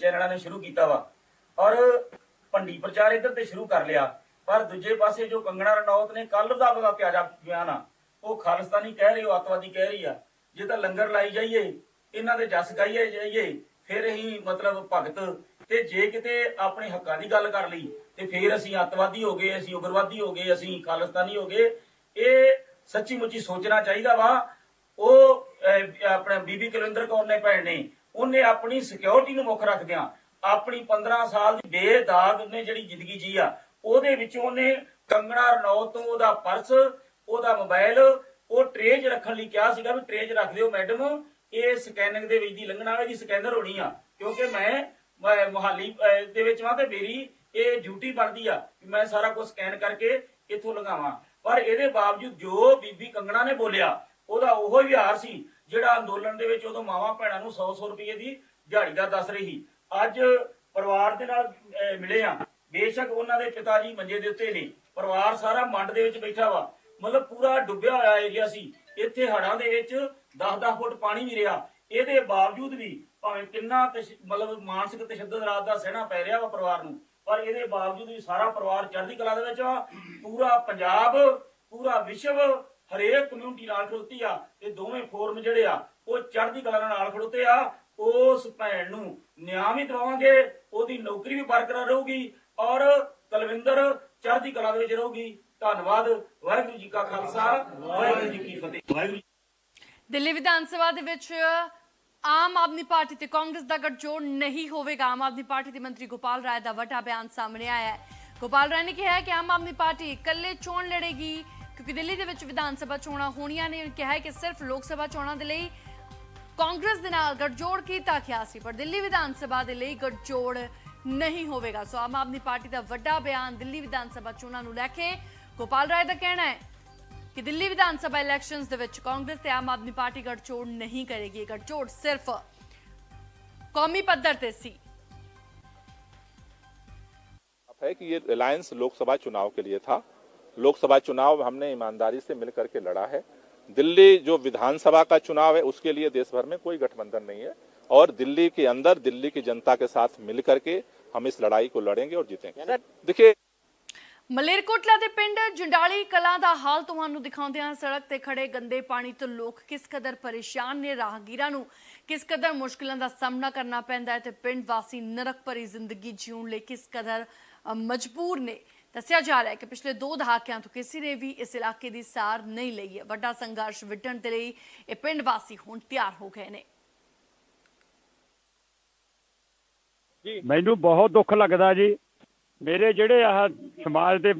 [SPEAKER 6] ਚੈਨਲਾਂ ਨੇ ਸ਼ੁਰੂ ਕੀਤਾ ਵਾ। ਔਰ ਭੰਡੀ ਪ੍ਰਚਾਰ ਇੱਧਰ ਤੇ ਸ਼ੁਰੂ ਕਰ ਲਿਆ। ਪਰ ਦੂਜੇ ਪਾਸੇ ਜੋ ਕੰਗਣਾ ਰਣੌਤ ਨੇ ਕੱਲ ਦਾ ਉਹਦਾ ਪਿਆਜਾ ਬਿਆਨ ਆ, ਉਹ ਖਾਲਿਸਤਾਨੀ ਕਹਿ ਰਹੀ, ਉਹ ਅੱਤਵਾਦੀ ਕਹਿ ਰਹੀ ਆ, ਜੇ ਤਾਂ ਲੰਗਰ ਲਾਈ ਜਾਈਏ, ਇਹਨਾਂ ਦੇ ਜਸ ਗਾਈਏ ਜਾਈਏ, ਫਿਰ ਹੀ ਮਤਲਬ ਭਗਤ। ਤੇ ਜੇ ਕਿਤੇ ਆਪਣੇ ਹੱਕਾਂ ਦੀ ਗੱਲ ਕਰ ਲਈ, ਤੇ ਫਿਰ ਅਸੀਂ ਅੱਤਵਾਦੀ ਹੋ ਗਏ, ਅਸੀਂ ਉਗਰਵਾਦੀ ਹੋ ਗਏ, ਅਸੀਂ ਖਾਲਿਸਤਾਨੀ ਹੋ ਗਏ ਇਹ ਸੱਚੀ ਮੁੱਚੀ ਸੋਚਣਾ ਚਾਹੀਦਾ ਵਾ। ਉਹ ਆਪਣਾ ਬੀਬੀ ਕੁਲਵਿੰਦਰ ਕੌਰ ਨੇ ਭੈਣ ਨੇ, ਉਹਨੇ ਆਪਣੀ ਸਿਕਿਉਰਿਟੀ ਨੂੰ ਮੁੱਖ ਰੱਖਦਿਆਂ ਆਪਣੀ 15 ਸਾਲ ਦੀ ਬੇਦਾਗ ਨੇ ਜਿਹੜੀ ਜ਼ਿੰਦਗੀ ਜੀ ਆ, ਉਹਦੇ ਵਿੱਚ ਉਹਨੇ ਕੰਗਣਾ ਰਣੌਤ ਤੋਂ ਉਹਦਾ ਪਰਸ, ਉਹਦਾ ਮੋਬਾਈਲ ਉਹ ਟਰੇਜ ਰੱਖਣ ਲਈ ਕਿਹਾ ਸੀਗਾ ਵੀ ਟਰੇਜ ਰੱਖ ਦਿਓ ਮੈਡਮ, ਇਹ ਸਕੈਨਿੰਗ ਦੇ ਵਿੱਚ ਦੀ ਲੰਘਣਾ ਵੇ ਦੀ ਸਕੈਨਰ ਹੋਣੀ ਆ, ਕਿਉਂਕਿ ਮੈਂ ਮੈਂ ਮੁਹਾਲੀ ਦੇ ਵਿੱਚ ਵਾਂ ਤੇ ਮੇਰੀ ਇਹ ਡਿਊਟੀ ਬਣਦੀ ਆ ਕਿ ਮੈਂ ਸਾਰਾ ਕੁਝ ਸਕੈਨ ਕਰਕੇ ਇੱਥੋਂ ਲੰਘਾਵਾਂ। ਪਰ ਇਹਦੇ ਬਾਵਜੂਦ ਜੋ ਬੀਬੀ ਕੰਗਣਾ ਨੇ ਬੋਲਿਆ, ਉਹਦਾ ਉਹੋ ਹੀ ਵਿਹਾਰ ਸੀ, ਜਿਹੜਾ ਅੰਦੋਲਨ ਦੇ ਵਿੱਚ ਉਦੋਂ ਮਾਵਾਂ ਭੈਣਾਂ ਨੂੰ 100-100 ਰੁਪਏ ਦੀ ਦਿਹਾੜੀਦਾਰ ਦੱਸ ਰਹੀ। ਅੱਜ ਪਰਿਵਾਰ ਦੇ ਨਾਲ ਮਿਲੇ ਆ ਬੇਸ਼ੱਕ ਉਹਨਾਂ ਦੇ ਪਿਤਾ ਜੀ ਮੰਜੇ ਦੇ ਉੱਤੇ ਨੇ। ਪਰਿਵਾਰ ਸਾਰਾ ਮੰਡ ਦੇ ਵਿੱਚ ਬੈਠਾ ਵਾ। ਮਤਲਬ ਪੂਰਾ ਡੁੱਬਿਆ ਹੋਇਆ ਏਰੀਆ ਸੀ। ਇੱਥੇ ਹੜਾਂ ਦੇ ਵਿੱਚ 10-10 ਫੁੱਟ ਪਾਣੀ ਵੀ ਰਿਹਾ। ਇਹਦੇ ਬਾਵਜੂਦ ਵੀ ਭਾਵੇਂ ਕਿੰਨਾ ਮਤਲਬ ਮਾਨਸਿਕ ਤਸ਼ੱਦਦ ਰਾਤ ਦਾ ਸਹਿਣਾ ਪੈ ਰਿਹਾ ਵਾ ਪਰਿਵਾਰ ਨੂੰ ਪਰ ਇਹਦੇ ਬਾਵਜੂਦ ਵੀ ਸਾਰਾ ਪਰਿਵਾਰ ਚੜ੍ਹਦੀ ਕਲਾ ਦੇ ਵਿੱਚ ਆ, ਪੂਰਾ ਪੰਜਾਬ, ਪੂਰਾ ਵਿਸ਼ਵ ਹਰੇਕ ਕਮਿਊਨਿਟੀ ਨਾਲ ਖੜੋਤੀ ਆ, ਇਹ ਦੋਵੇਂ ਫੋਰਮ ਜਿਹੜੇ ਆ, ਉਹ ਚੜ੍ਹਦੀ ਕਲਾ ਨਾਲ ਖੜੋਤੇ ਆ। ਉਸ ਭੈਣ ਨੂੰ ਨਿਆਂ ਵੀ ਦਿਵਾਵਾਂਗੇ ਉਹਦੀ ਨੌਕਰੀ ਵੀ ਬਰਕਰਾਰ ਰਹੂਗੀ ਔਰ ਕਲਵਿੰਦਰ ਚੜ੍ਹਦੀ ਕਲਾ ਦੇ ਵਿੱਚ ਰਹੂਗੀ। ਧੰਨਵਾਦ, ਵਾਹਿਗੁਰੂ ਜੀ ਕਾ ਖਾਲਸਾ, ਵਾਹਿਗੁਰੂ ਜੀ ਕੀ ਫਤਿਹ। ਵਾਹਿਗੁਰੂ
[SPEAKER 1] ਦਿੱਲੀ ਵਿਧਾਨ ਸਭਾ ਦੇ ਵਿੱਚ ਆਮ ਆਦਮੀ ਪਾਰਟੀ ਤੇ ਕਾਂਗਰਸ ਦਾ ਗੱਠਜੋੜ ਨਹੀਂ ਹੋਵੇਗਾ। ਆਮ ਆਦਮੀ ਪਾਰਟੀ ਦੇ ਮੰਤਰੀ ਗੋਪਾਲ ਰਾਏ ਦਾ ਵੱਡਾ ਬਿਆਨ ਸਾਹਮਣੇ ਆਇਆ ਹੈ। ਗੋਪਾਲ ਰਾਏ ਨੇ ਕਿਹਾ ਕਿ ਆਮ ਆਦਮੀ ਪਾਰਟੀ ਇਕੱਲੇ ਚੋਣ ਲੜੇਗੀ, ਕਿਉਂਕਿ ਦਿੱਲੀ ਦੇ ਵਿੱਚ ਵਿਧਾਨ ਸਭਾ ਚੋਣਾਂ ਹੋਣੀਆਂ ਨੇ। ਕਿਹਾ ਹੈ ਕਿ ਸਿਰਫ ਲੋਕ ਸਭਾ ਚੋਣਾਂ ਦੇ ਲਈ ਕਾਂਗਰਸ ਦੇ ਨਾਲ ਗੱਠਜੋੜ ਕੀਤਾ ਗਿਆ ਸੀ, ਪਰ ਦਿੱਲੀ ਵਿਧਾਨ ਸਭਾ ਦੇ ਲਈ ਗੱਠਜੋੜ ਨਹੀਂ ਹੋਵੇਗਾ। ਸੋ ਆਮ ਆਦਮੀ ਪਾਰਟੀ ਦਾ ਵੱਡਾ ਬਿਆਨ ਦਿੱਲੀ ਵਿਧਾਨ ਸਭਾ ਚੋਣਾਂ ਨੂੰ ਲੈ ਕੇ ਗੋਪਾਲ ਰਾਏ ਦਾ ਕਹਿਣਾ ਹੈ। ਕਿ ਦਿੱਲੀ ਵਿਧਾਨ ਸਭਾ ਇਲੈਕਸ਼ਨਸ ਦੇ ਵਿੱਚ ਕਾਂਗਰਸ ਤੇ ਆਮ ਆਦਮੀ ਪਾਰਟੀ ਗੱਠਜੋੜ ਨਹੀਂ ਕਰੇਗੀ ਇਹ ਗੱਠਜੋੜ ਸਿਰਫ ਕੌਮੀ ਪੱਧਰ ਤੇ ਸੀ
[SPEAKER 7] है कि ये रिलायंस लोकसभा चुनाव के लिए था लोकसभा चुनाव हमने ईमानदारी से मिलकर के लड़ा है दिल्ली जो विधानसभा का चुनाव है उसके लिए देश भर में कोई गठबंधन नहीं है और दिल्ली के अंदर दिल्ली की जनता के साथ मिलकर के हम इस लड़ाई को लड़ेंगे और जीतेंगे देखिए
[SPEAKER 1] ਮਲੇਰਕੋਟਲਾ ਦੇ ਪਿੰਡ ਜੰਡਾਲੀ ਕਲਾਂ ਦਾ ਹਾਲ ਤੁਹਾਨੂੰ ਦਿਖਾਉਂਦੇ ਹਾਂ। ਸੜਕ ਤੇ ਖੜੇ ਗੰਦੇ ਪਾਣੀ ਤੋਂ ਲੋਕ ਕਿਸ ਕਦਰ ਪਰੇਸ਼ਾਨ ਨੇ? ਰਾਹਗੀਰਾਂ ਨੂੰ ਕਿਸ ਕਦਰ ਮੁਸ਼ਕਲਾਂ ਦਾ ਸਾਹਮਣਾ ਕਰਨਾ ਪੈਂਦਾ ਹੈ ਤੇ ਪਿੰਡ ਵਾਸੀ ਨਰਕ ਭਰੀ ਜ਼ਿੰਦਗੀ ਜਿਉਣ ਲਈ ਕਿਸ ਕਦਰ ਮਜਬੂਰ ਨੇ? ਦੱਸਿਆ ਜਾ ਰਿਹਾ ਹੈ ਕਿ ਪਿਛਲੇ 2 ਦਹਾਕਿਆਂ ਤੋਂ ਕਿਸੇ ਨੇ ਵੀ ਇਸ ਇਲਾਕੇ ਦੀ ਸਾਰ ਨਹੀਂ ਲਈ ਹੈ। ਵੱਡਾ ਸੰਘਰਸ਼ ਵਿੱਢਣ ਦੇ ਲਈ ਇਹ ਪਿੰਡ ਵਾਸੀ ਹੁਣ ਤਿਆਰ ਹੋ ਗਏ ਨੇ।
[SPEAKER 8] ਮੈਨੂੰ ਬਹੁਤ ਦੁੱਖ ਲੱਗਦਾ ਜੀ ਮੇਰੇ ਜਿਹੜੇ ਆਹ ਸਮਾਜ ਦੇ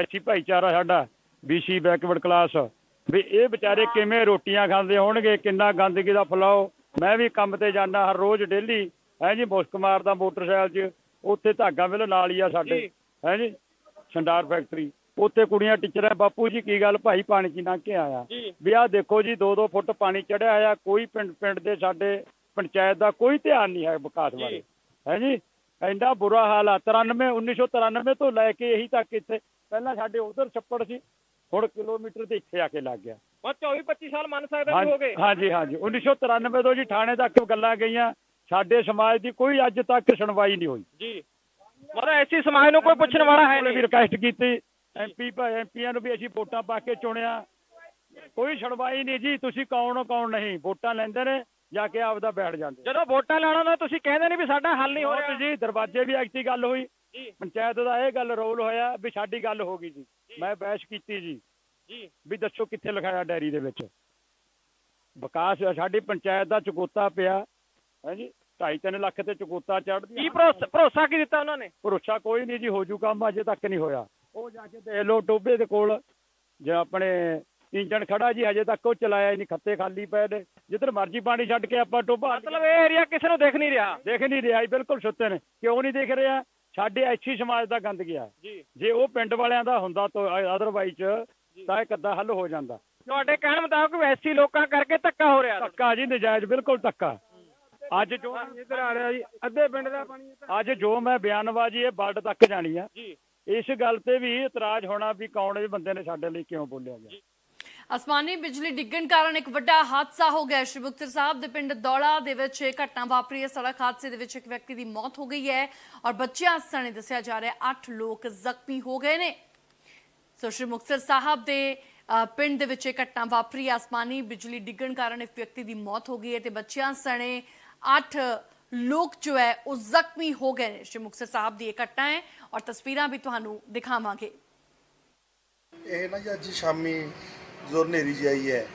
[SPEAKER 8] ਐਸੀ ਭਾਈਚਾਰਾ ਸਾਡਾ ਬੀਸੀ ਬੈਕਵਰਡ ਕਲਾਸ ਵੀ ਇਹ ਵਿਚਾਰੇ ਕਿਵੇਂ ਰੋਟੀਆਂ ਖਾਂਦੇ ਹੋਣਗੇ ਕਿੰਨਾ ਗੰਦਗੀ ਦਾ ਫਲਾਓ। ਮੈਂ ਵੀ ਕੰਮ ਤੇ ਜਾਂਦਾ ਹਰ ਰੋਜ਼ ਡੇਲੀ। ਹੈ ਜੀ ਮੁਸਕ ਮਾਰਦਾ ਮੋਟਰਸਾਈਕਲ 'ਚ ਉੱਥੇ ਧਾਗਾ ਮਿਲ ਨਾਲ ਹੀ ਆ ਸਾਡੇ। ਹੈ ਜੀ ਸ਼ੰਡਾਰ ਫੈਕਟਰੀ। ਉੱਥੇ ਕੁੜੀਆਂ ਟੀਚਰਾਂ ਬਾਪੂ ਜੀ ਕੀ ਗੱਲ ਭਾਈ ਪਾਣੀ 'ਚ ਲੰਘ ਕੇ ਆਇਆ। ਵੀ ਆਹ ਦੇਖੋ ਜੀ 2-2 ਫੁੱਟ ਪਾਣੀ ਚੜਿਆ ਆ ਕੋਈ ਪਿੰਡ ਪਿੰਡ ਦੇ ਸਾਡੇ ਪੰਚਾਇਤ ਦਾ ਕੋਈ ਧਿਆਨ ਨਹੀਂ ਹੈ ਵਿਕਾਸ ਬਾਰੇ। ਹੈ ਜੀ ਇੰਨਾ ਬੁਰਾ ਹਾਲ ਆ 93 1993 ਤੋਂ ਲੈ ਕੇ ਇਹੀ ਤੱਕ ਇੱਥੇ ਪਹਿਲਾਂ ਸਾਡੇ ਉਧਰ ਛੱਪੜ ਸੀ ਹੁਣ ਕਿਲੋਮੀਟਰ ਤੇ ਇੱਥੇ ਆ ਕੇ ਲੱਗ ਗਿਆ।
[SPEAKER 4] ਬਸ 24 25 ਸਾਲ ਮੰਨ ਸਕਦੇ
[SPEAKER 8] ਹਾਂਜੀ ਹਾਂਜੀ ਹਾਂਜੀ 1993 ਤੋਂ ਜੀ ਥਾਣੇ ਤੱਕ ਗੱਲਾਂ ਗਈਆਂ ਸਾਡੇ ਸਮਾਜ ਦੀ ਕੋਈ ਅੱਜ ਤੱਕ ਸੁਣਵਾਈ ਨਹੀਂ ਹੋਈ।
[SPEAKER 4] ਜੀ। ਮਤਲਬ ਐਸੀ ਸਮਾਜ ਨੂੰ ਕੋਈ ਪੁੱਛਣ ਵਾਲਾ ਹੈ
[SPEAKER 8] ਵੀ ਰਿਕਵੈਸਟ ਕੀਤੀ ਐਮਪੀ ਭਾਈ ਐਮਪੀਆਂ ਨੂੰ ਵੀ ਅਸੀਂ ਵੋਟਾਂ ਪਾ ਕੇ ਚੁਣਿਆ। ਕੋਈ ਸੁਣਵਾਈ ਨਹੀਂ ਜੀ ਤੁਸੀਂ ਕੌਣ ਹੋ ਕੌਣ ਨਹੀਂ ਵੋਟਾਂ ਲੈਂਦੇ ਨੇ ਜਾ ਕੇ ਆਪਦਾ ਬੈਠ ਜਾਂਦੇ
[SPEAKER 4] ਜਦੋਂ ਵੋਟਾਂ ਲੈਣਾ ਤਾਂ ਤੁਸੀਂ ਕਹਿੰਦੇ ਨਹੀਂ ਵੀ ਸਾਡਾ ਹੱਲ ਨਹੀਂ ਹੋ ਰਿਹਾ।
[SPEAKER 8] ਜੀ ਦਰਵਾਜ਼ੇ ਵੀ ਐਕਟੀ ਗੱਲ ਹੋਈ। ਪੰਚਾਇਤ ਦਾ ਇਹ ਗੱਲ ਰੋਲ ਹੋਇਆ ਵੀ ਸਾਡੀ ਗੱਲ ਹੋ ਗਈ ਜੀ। ਮੈਂ ਬਹਿਸ ਕੀਤੀ ਜੀ।
[SPEAKER 4] ਜੀ।
[SPEAKER 8] ਵੀ ਦੱਸੋ ਕਿੱਥੇ ਲਿਖਾਇਆ ਡਾਇਰੀ ਦੇ ਵਿੱਚ। ਵਿਕਾਸ ਸਾਡੀ ਪੰਚਾਇਤ ਦਾ ਚੁਕੋਤਾ ਪਿਆ। ਹੈ ਜੀ 2.5 ਲੱਖ ਤੇ ਚੁਕੋਤਾ ਚੜ੍ਹਦੀ
[SPEAKER 4] ਕੀ ਭਰੋਸਾ ਭਰੋਸਾ ਕੀ ਦਿੱਤਾ ਉਹਨਾਂ ਨੇ?
[SPEAKER 8] ਭਰੋਸਾ ਕੋਈ ਨਹੀਂ ਜੀ ਹੋ ਜੂ ਕੰਮ ਅਜੇ ਤੱਕ ਨਹੀਂ ਹੋਇਆ। ਉਹ ਜਾ ਕੇ ਦੇਖ ਲਓ ਟੋਬੇ ਦੇ ਕੋਲ ਜੇ ਆਪਣੇ ਇੰਜਣ ਖੜਾ ਜੀ ਹਜੇ ਤੱਕ ਉਹ ਚਲਾਇਆ ਨਹੀਂ ਖੱਤੇ ਖਾਲੀ ਪਏ ਨੇ। ਜਿੱਧਰ ਮਰਜ਼ੀ ਪਾਣੀ ਛੱਡ ਕੇ ਆਪਾਂ ਟੋਬਾ
[SPEAKER 4] ਮਤਲਬ ਇਹ ਏਰੀਆ ਕਿਸੇ ਨੂੰ ਦੇਖ ਨਹੀਂ ਰਿਹਾ।
[SPEAKER 8] ਦੇਖ ਨਹੀਂ ਰਿਹਾ ਜੀ ਬਿਲਕੁਲ ਸੁੱਤੇ ਨੇ। ਕਿਉਂ ਨਹੀਂ ਦੇਖ ਰਿਹਾ? ਸਾਡੇ ਐਸੀ ਸਮਾਜ ਦਾ ਗੰਦ ਗਿਆ
[SPEAKER 4] ਜੀ।
[SPEAKER 8] ਉਹ ਪਿੰਡ ਵਾਲਿਆਂ ਦਾ ਹੁੰਦਾ ਤਾਂ ਅਦਰਵਾਈਜ਼ ਤਾਂ ਇਹ ਕੱਦਾ ਹੱਲ ਹੋ ਜਾਂਦਾ।
[SPEAKER 4] ਤੁਹਾਡੇ ਕਹਿਣ ਮੁਤਾਬਕ ਵੈਸੀ ਲੋਕਾਂ ਕਰਕੇ ਧੱਕਾ ਹੋ ਰਿਹਾ।
[SPEAKER 8] ਧੱਕਾ ਜੀ ਨਜਾਇਜ਼ ਬਿਲਕੁਲ ਧੱਕਾ। ਅੱਜ ਜੋ
[SPEAKER 4] ਇੱਧਰ ਆ ਰਿਹਾ ਜੀ ਅੱਧੇ ਪਿੰਡ ਦਾ ਪਾਣੀ
[SPEAKER 8] ਅੱਜ ਜੋ ਮੈਂ ਬਿਆਨਬਾਜ਼ੀ ਇਹ ਬਲਡ ਤੱਕ ਜਾਣੀ ਆ।
[SPEAKER 4] ਜੀ।
[SPEAKER 8] ਇਸ ਗੱਲ ਤੇ ਵੀ ਇਤਰਾਜ਼ ਹੋਣਾ ਵੀ ਕੌਣ ਇਹ ਬੰਦੇ ਨੇ ਸਾਡੇ ਲਈ ਕਿਉਂ ਬੋਲਿਆ ਗਿਆ।
[SPEAKER 1] ਅਸਮਾਨੀ ਬਿਜਲੀ ਡਿੱਗਣ ਕਾਰਨ ਇੱਕ ਵੱਡਾ ਹਾਦਸਾ ਹੋ ਗਿਆ ਸ਼੍ਰੀ ਮੁਕਤਸਰ ਸਾਹਿਬ ਦੇ ਪਿੰਡ ਦੌਲਾ ਦੇ ਵਿੱਚ ਇਹ ਘਟਨਾ ਵਾਪਰੀ ਹੈ। ਸੜਕ ਹਾਦਸੇ ਦੇ ਵਿੱਚ ਇੱਕ ਵਿਅਕਤੀ ਦੀ ਮੌਤ ਹੋ ਗਈ ਹੈ ਔਰ ਬੱਚਿਆਂ ਸਣੇ ਦੱਸਿਆ ਜਾ ਰਿਹਾ 8 ਲੋਕ ਜ਼ਖਮੀ ਹੋ ਗਏ ਨੇ। ਸੋ ਸ਼੍ਰੀ ਮੁਕਤਸਰ ਸਾਹਿਬ ਦੇ ਪਿੰਡ ਦੇ ਵਿੱਚ ਇਹ ਘਟਨਾ ਵਾਪਰੀ ਹੈ। ਬਿਜਲੀ ਡਿੱਗਣ ਕਾਰਨ ਇੱਕ ਵਿਅਕਤੀ ਦੀ ਮੌਤ ਹੋ ਗਈ ਹੈ ਤੇ ਬੱਚਿਆਂ ਸਣੇ 8 ਲੋਕ ਜੋ ਹੈ ਉਹ ਜ਼ਖਮੀ ਹੋ ਗਏ ਨੇ। ਸ਼੍ਰੀ ਮੁਕਤਸਰ ਸਾਹਿਬ ਦੀ ਇਹ ਘਟਨਾ ਹੈ ਔਰ ਤਸਵੀਰਾਂ ਵੀ ਤੁਹਾਨੂੰ ਦਿਖਾਵਾਂਗੇ।
[SPEAKER 9] ਇਹ ਨਾ ਜੀ ਅੱਜ ਸ਼ਾਮੀ ਜਦੋਂ ਹਨੇਰੀ ਜਿਹੀ ਆਈ ਹੈ।